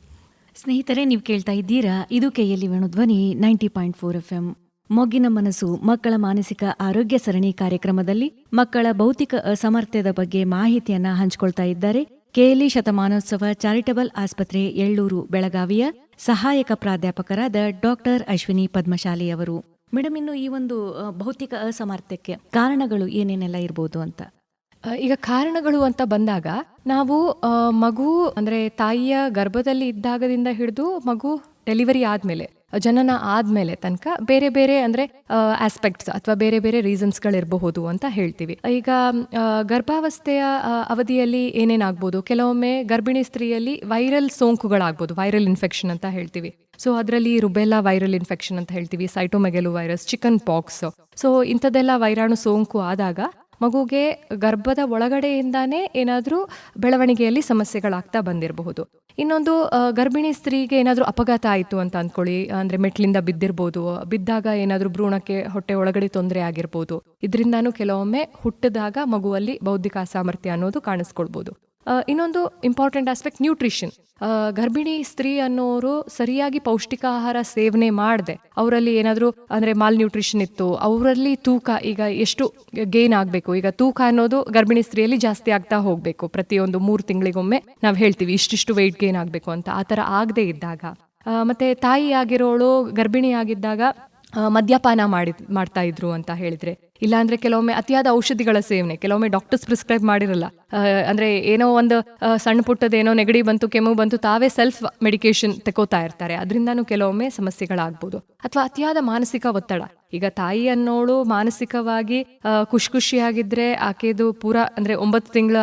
ಸ್ನೇಹಿತರೆ, ನೀವು ಕೇಳ್ತಾ ಇದ್ದೀರಾ, ಇದು ಕೈಯಲ್ಲಿ Venudhwani ninety point four F M ಮೊಗ್ಗಿನ ಮನಸ್ಸು, ಮಕ್ಕಳ ಮಾನಸಿಕ ಆರೋಗ್ಯ ಸರಣಿ ಕಾರ್ಯಕ್ರಮದಲ್ಲಿ ಮಕ್ಕಳ ಭೌತಿಕ ಅಸಮರ್ಥ್ಯದ ಬಗ್ಗೆ ಮಾಹಿತಿಯನ್ನ ಹಂಚಿಕೊಳ್ತಾ ಇದ್ದಾರೆ ಕೆಎಲ್ಇ ಶತಮಾನೋತ್ಸವ ಚಾರಿಟಬಲ್ ಆಸ್ಪತ್ರೆ, ಎಳ್ಳೂರು ಬೆಳಗಾವಿಯ ಸಹಾಯಕ ಪ್ರಾಧ್ಯಾಪಕರಾದ ಡಾಕ್ಟರ್ ಅಶ್ವಿನಿ ಪದ್ಮಶಾಲಿ ಅವರು. ಮೇಡಮ್ ಇನ್ನು ಈ ಒಂದು ಭೌತಿಕ ಅಸಮರ್ಥ್ಯಕ್ಕೆ ಕಾರಣಗಳು ಏನೇನೆಲ್ಲ ಇರಬಹುದು ಅಂತ? ಈಗ ಕಾರಣಗಳು ಅಂತ ಬಂದಾಗ ನಾವು ಮಗು ಅಂದ್ರೆ ತಾಯಿಯ ಗರ್ಭದಲ್ಲಿ ಇದ್ದಾಗದಿಂದ ಹಿಡಿದು ಮಗು ಡೆಲಿವರಿ ಆದ್ಮೇಲೆ, ಜನನ ಆದ್ಮೇಲೆ ತನಕ ಬೇರೆ ಬೇರೆ ಅಂದ್ರೆ ಆಸ್ಪೆಕ್ಟ್ಸ್ ಅಥವಾ ಬೇರೆ ಬೇರೆ ರೀಸನ್ಸ್ಗಳಿರಬಹುದು ಅಂತ ಹೇಳ್ತೀವಿ. ಈಗ ಗರ್ಭಾವಸ್ಥೆಯ ಅವಧಿಯಲ್ಲಿ ಏನೇನಾಗ್ಬೋದು? ಕೆಲವೊಮ್ಮೆ ಗರ್ಭಿಣಿ ಸ್ತ್ರೀಯಲ್ಲಿ ವೈರಲ್ ಸೋಂಕುಗಳಾಗ್ಬೋದು ವೈರಲ್ ಇನ್ಫೆಕ್ಷನ್ ಅಂತ ಹೇಳ್ತೀವಿ. ಸೊ ಅದರಲ್ಲಿ ರುಬೆಲ್ಲಾ ವೈರಲ್ ಇನ್ಫೆಕ್ಷನ್ ಅಂತ ಹೇಳ್ತೀವಿ cytomegalovirus chicken pox so ಇಂಥದ್ದೆಲ್ಲ ವೈರಾಣು ಸೋಂಕು ಆದಾಗ ಮಗುಗೆ ಗರ್ಭದ ಒಳಗಡೆಯಿಂದಾನೇ ಏನಾದರೂ ಬೆಳವಣಿಗೆಯಲ್ಲಿ ಸಮಸ್ಯೆಗಳಾಗ್ತಾ ಬಂದಿರಬಹುದು. ಇನ್ನೊಂದು ಗರ್ಭಿಣಿ ಸ್ತ್ರೀಗೆ ಏನಾದರೂ ಅಪಘಾತ ಆಯಿತು ಅಂತ ಅಂದ್ಕೊಳ್ಳಿ ಅಂದರೆ ಮೆಟ್ಲಿಂದ ಬಿದ್ದಿರ್ಬೋದು, ಬಿದ್ದಾಗ ಏನಾದರೂ ಭ್ರೂಣಕ್ಕೆ ಹೊಟ್ಟೆ ಒಳಗಡೆ ತೊಂದರೆ ಆಗಿರ್ಬೋದು. ಇದರಿಂದಾನು ಕೆಲವೊಮ್ಮೆ ಹುಟ್ಟಿದಾಗ ಮಗುವಲ್ಲಿ ಬೌದ್ಧಿಕ ಅಸಾಮರ್ಥ್ಯ ಅನ್ನೋದು ಕಾಣಿಸ್ಕೊಳ್ಬೋದು. ಇನ್ನೊಂದು ಇಂಪಾರ್ಟೆಂಟ್ ಆಸ್ಪೆಕ್ಟ್ ನ್ಯೂಟ್ರಿಷನ್ ಗರ್ಭಿಣಿ ಸ್ತ್ರೀ ಅನ್ನೋರು ಸರಿಯಾಗಿ ಪೌಷ್ಟಿಕ ಆಹಾರ ಸೇವನೆ ಮಾಡದೆ. ಅವರಲ್ಲಿ ಏನಾದರೂ ಅಂದರೆ ಮಾಲ್ ನ್ಯೂಟ್ರಿಷನ್ ಇತ್ತು, ಅವರಲ್ಲಿ ತೂಕ ಈಗ ಎಷ್ಟು ಗೇನ್ ಆಗಬೇಕು? ಈಗ ತೂಕ ಅನ್ನೋದು ಗರ್ಭಿಣಿ ಸ್ತ್ರೀಯಲ್ಲಿ ಜಾಸ್ತಿ ಆಗ್ತಾ ಹೋಗಬೇಕು. ಪ್ರತಿಯೊಂದು ಮೂರು ತಿಂಗಳಿಗೊಮ್ಮೆ ನಾವು ಹೇಳ್ತೀವಿ, ಇಷ್ಟಿಷ್ಟು ವೆಯ್ಟ್ ಗೇನ್ ಆಗಬೇಕು ಅಂತ. ಆ ಥರ ಆಗದೇ ಇದ್ದಾಗ ಮತ್ತು ತಾಯಿ ಆಗಿರೋಳು ಗರ್ಭಿಣಿ ಆಗಿದ್ದಾಗ ಮದ್ಯಪಾನ ಮಾಡಿ ಮಾಡ್ತಾ ಇದ್ರು ಅಂತ ಹೇಳಿದ್ರೆ ಇಲ್ಲಾಂದ್ರೆ ಕೆಲವೊಮ್ಮೆ ಅತಿಯಾದ ಔಷಧಿಗಳ ಸೇವನೆ, ಕೆಲವೊಮ್ಮೆ ಡಾಕ್ಟರ್ಸ್ ಪ್ರಿಸ್ಕ್ರೈಬ್ ಮಾಡಿರಲ್ಲ. ಅಂದ್ರೆ ಏನೋ ಒಂದು ಸಣ್ಣ ಪುಟ್ಟದೇನೋ ನೆಗಡಿ ಬಂತು, ಕೆಮ್ಮು ಬಂತು, ತಾವೇ ಸೆಲ್ಫ್ ಮೆಡಿಕೇಶನ್ ತಗೋತಾ ಇರ್ತಾರೆ. ಅದರಿಂದಾನು ಕೆಲವೊಮ್ಮೆ ಸಮಸ್ಯೆಗಳಾಗ್ಬೋದು. ಅಥವಾ ಅತಿಯಾದ ಮಾನಸಿಕ ಒತ್ತಡ. ಈಗ ತಾಯಿ ಅನ್ನೋಳು ಮಾನಸಿಕವಾಗಿ ಖುಷಿ ಖುಷಿಯಾಗಿದ್ರೆ ಆಕೆದು ಪೂರಾ ಅಂದ್ರೆ ಒಂಬತ್ತು ತಿಂಗಳ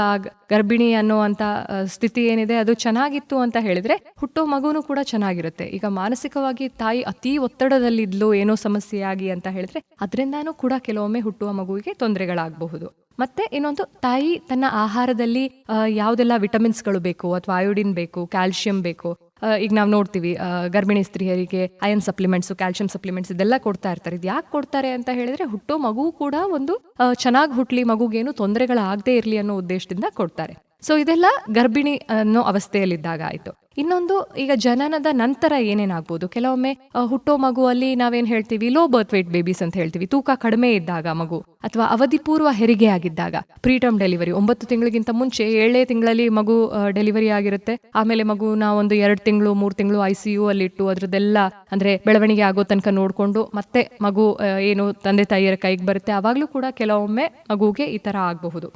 ಗರ್ಭಿಣಿ ಅನ್ನುವಂತ ಆ, ಸ್ಥಿತಿ ಏನಿದೆ ಅದು ಚೆನ್ನಾಗಿತ್ತು ಅಂತ ಹೇಳಿದ್ರೆ ಹುಟ್ಟೋ ಮಗುನು ಕೂಡ ಚೆನ್ನಾಗಿರುತ್ತೆ. ಈಗ ಮಾನಸಿಕವಾಗಿ ತಾಯಿ ಅತಿ ಒತ್ತಡದಲ್ಲಿದ್ಲು ಏನೋ ಸಮಸ್ಯೆ ಆಗಿ ಅಂತ ಹೇಳಿದ್ರೆ ಅದರಿಂದಾನು ಕೂಡ ಕೆಲವೊಮ್ಮೆ ಹುಟ್ಟುವ ಮಗುವಿಗೆ ತೊಂದರೆಗಳಾಗಬಹುದು. ಮತ್ತೆ ಇನ್ನೊಂದು ತಾಯಿ ತನ್ನ ಆಹಾರದಲ್ಲಿ ಯಾವುದೆಲ್ಲ ವಿಟಮಿನ್ಸ್ಗಳು ಬೇಕು ಅಥವಾ ಅಯೋಡಿನ್ ಬೇಕು ಕ್ಯಾಲ್ಸಿಯಂ ಬೇಕು ಈಗ ನಾವು ನೋಡ್ತೀವಿ ಗರ್ಭಿಣಿ ಸ್ತ್ರೀಯರಿಗೆ ಅಯನ್ ಸಪ್ಲಿಮೆಂಟ್ಸ್ ಕ್ಯಾಲ್ಸಿಯಂ ಸಪ್ಲಿಮೆಂಟ್ಸ್ ಇದೆಲ್ಲ ಕೊಡ್ತಾ ಇರ್ತಾರೆ. ಇದು ಯಾಕೆ ಕೊಡ್ತಾರೆ ಅಂತ ಹೇಳಿದ್ರೆ ಹುಟ್ಟೋ ಮಗು ಕೂಡ ಒಂದು ಚೆನ್ನಾಗಿ ಹುಟ್ಲಿ, ಮಗುಗೇನು ತೊಂದರೆಗಳಾಗದೇ ಇರಲಿ ಅನ್ನೋ ಉದ್ದೇಶದಿಂದ ಕೊಡ್ತಾರೆ. ಸೊ ಇದೆಲ್ಲ ಗರ್ಭಿಣಿ ಅನ್ನೋ ಅವಸ್ಥೆಯಲ್ಲಿದ್ದಾಗ ಆಯ್ತು. ಇನ್ನೊಂದು, ಈಗ ಜನನದ ನಂತರ ಏನೇನಾಗ್ಬೋದು? ಕೆಲವೊಮ್ಮೆ ಹುಟ್ಟೋ ಮಗುವಲ್ಲಿ ನಾವೇನ್ ಹೇಳ್ತೀವಿ? ಲೋ ಬರ್ತ್ ವೇಟ್ ಬೇಬೀಸ್ ಅಂತ ಹೇಳ್ತೀವಿ. ತೂಕ ಕಡಿಮೆ ಇದ್ದಾಗ ಮಗು, ಅಥವಾ ಅವಧಿಪೂರ್ವ ಹೆರಿಗೆ ಆಗಿದ್ದಾಗ ಪ್ರೀಟರ್ಮ್ ಡೆಲಿವರಿ ಒಂಬತ್ತು ತಿಂಗಳಿಗಿಂತ ಮುಂಚೆ ಏಳೇ ತಿಂಗಳಲ್ಲಿ ಮಗು ಡೆಲಿವರಿ ಆಗಿರುತ್ತೆ. ಆಮೇಲೆ ಮಗು ಮಗುನ ಒಂದು ಎರಡು ತಿಂಗಳು, ಮೂರು ತಿಂಗಳು ಐ ಸಿ ಯು ಅಲ್ಲಿ ಇಟ್ಟು ಅದ್ರದ್ದೆಲ್ಲ, ಅಂದ್ರೆ ಬೆಳವಣಿಗೆ ಆಗೋ ತನಕ ನೋಡಿಕೊಂಡು ಮತ್ತೆ ಮಗು ಏನು ತಂದೆ ತಾಯಿಯರ ಕೈಗೆ ಬರುತ್ತೆ. ಆವಾಗಲೂ ಕೂಡ ಕೆಲವೊಮ್ಮೆ ಮಗುಗೆ ಈ ತರ ಆಗಬಹುದು.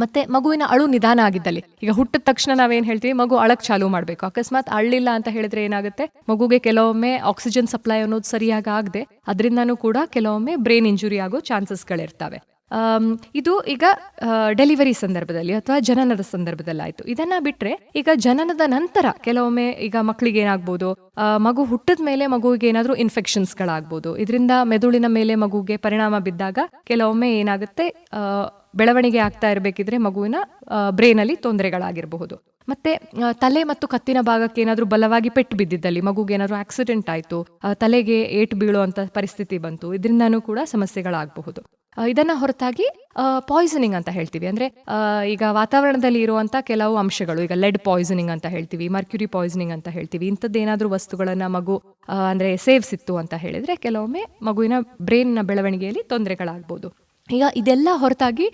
ಮತ್ತೆ ಮಗುವಿನ ಅಳು ನಿಧಾನ ಆಗಿದ್ದಲ್ಲಿ. ಈಗ ಹುಟ್ಟಿದ ತಕ್ಷಣ ನಾವೇನ್ ಹೇಳ್ತೀವಿ, ಮಗು ಅಳಕ್ ಚಾಲು ಮಾಡಬೇಕು. ಅಕಸ್ಮಾತ್ ಅಳ್ಳಿಲ್ಲ ಅಂತ ಹೇಳಿದ್ರೆ ಏನಾಗುತ್ತೆ? ಮಗುಗೆ ಕೆಲವೊಮ್ಮೆ ಆಕ್ಸಿಜನ್ ಸಪ್ಲೈ ಅನ್ನೋದು ಸರಿಯಾಗಿ ಆಗದೆ, ಅದರಿಂದನೂ ಕೂಡ ಕೆಲವೊಮ್ಮೆ ಬ್ರೈನ್ ಇಂಜುರಿ ಆಗೋ ಚಾನ್ಸಸ್ಗಳಿರ್ತವೆ ಇದು ಈಗ ಡೆಲಿವರಿ ಸಂದರ್ಭದಲ್ಲಿ ಅಥವಾ ಜನನದ ಸಂದರ್ಭದಲ್ಲಿ ಆಯ್ತು ಇದನ್ನ ಬಿಟ್ರೆ ಈಗ ಜನನದ ನಂತರ ಕೆಲವೊಮ್ಮೆ ಈಗ ಮಕ್ಕಳಿಗೆ ಏನಾಗ್ಬೋದು? ಮಗು ಹುಟ್ಟಿದ ಮೇಲೆ ಮಗುವಿಗೆ ಏನಾದ್ರೂ ಇನ್ಫೆಕ್ಷನ್ಸ್ ಗಳಾಗ್ಬೋದು ಇದರಿಂದ ಮೆದುಳಿನ ಮೇಲೆ ಮಗುಗೆ ಪರಿಣಾಮ ಬಿದ್ದಾಗ ಕೆಲವೊಮ್ಮೆ ಏನಾಗುತ್ತೆ? ಬೆಳವಣಿಗೆ ಆಗ್ತಾ ಇರಬೇಕಿದ್ರೆ ಮಗುವಿನ ಬ್ರೈನ್ ಅಲ್ಲಿ ತೊಂದರೆಗಳಾಗಿರಬಹುದು. ಮತ್ತೆ ತಲೆ ಮತ್ತು ಕತ್ತಿನ ಭಾಗಕ್ಕೆ ಏನಾದರೂ ಬಲವಾಗಿ ಪೆಟ್ಟು ಬಿದ್ದಿದ್ದಲ್ಲಿ, ಮಗುಗೆ ಏನಾದರೂ ಆಕ್ಸಿಡೆಂಟ್ ಆಯಿತು ತಲೆಗೆ ಏಟು ಬೀಳುವಂಥ ಪರಿಸ್ಥಿತಿ ಬಂತು, ಇದರಿಂದನೂ ಕೂಡ ಸಮಸ್ಯೆಗಳಾಗಬಹುದು. ಇದನ್ನು ಹೊರತಾಗಿ ಪಾಯ್ಸನಿಂಗ್ ಅಂತ ಹೇಳ್ತೀವಿ. ಅಂದ್ರೆ ಈಗ ವಾತಾವರಣದಲ್ಲಿ ಇರುವಂತ ಕೆಲವು ಅಂಶಗಳು, ಈಗ ಲೆಡ್ ಪಾಯ್ಸನಿಂಗ್ ಅಂತ ಹೇಳ್ತೀವಿ ಮರ್ಕ್ಯೂರಿ ಪಾಯ್ಸನಿಂಗ್ ಅಂತ ಹೇಳ್ತೀವಿ ಇಂಥದ್ದೇನಾದ್ರೂ ವಸ್ತುಗಳನ್ನ ಮಗು ಅಂದ್ರೆ ಸೇವಿಸಿತ್ತು ಅಂತ ಹೇಳಿದ್ರೆ ಕೆಲವೊಮ್ಮೆ ಮಗುವಿನ ಬ್ರೈನ್ನ ಬೆಳವಣಿಗೆಯಲ್ಲಿ ತೊಂದರೆಗಳಾಗ್ಬೋದು ಈಗ ಇದೆಲ್ಲ ಹೊರತಾಗಿ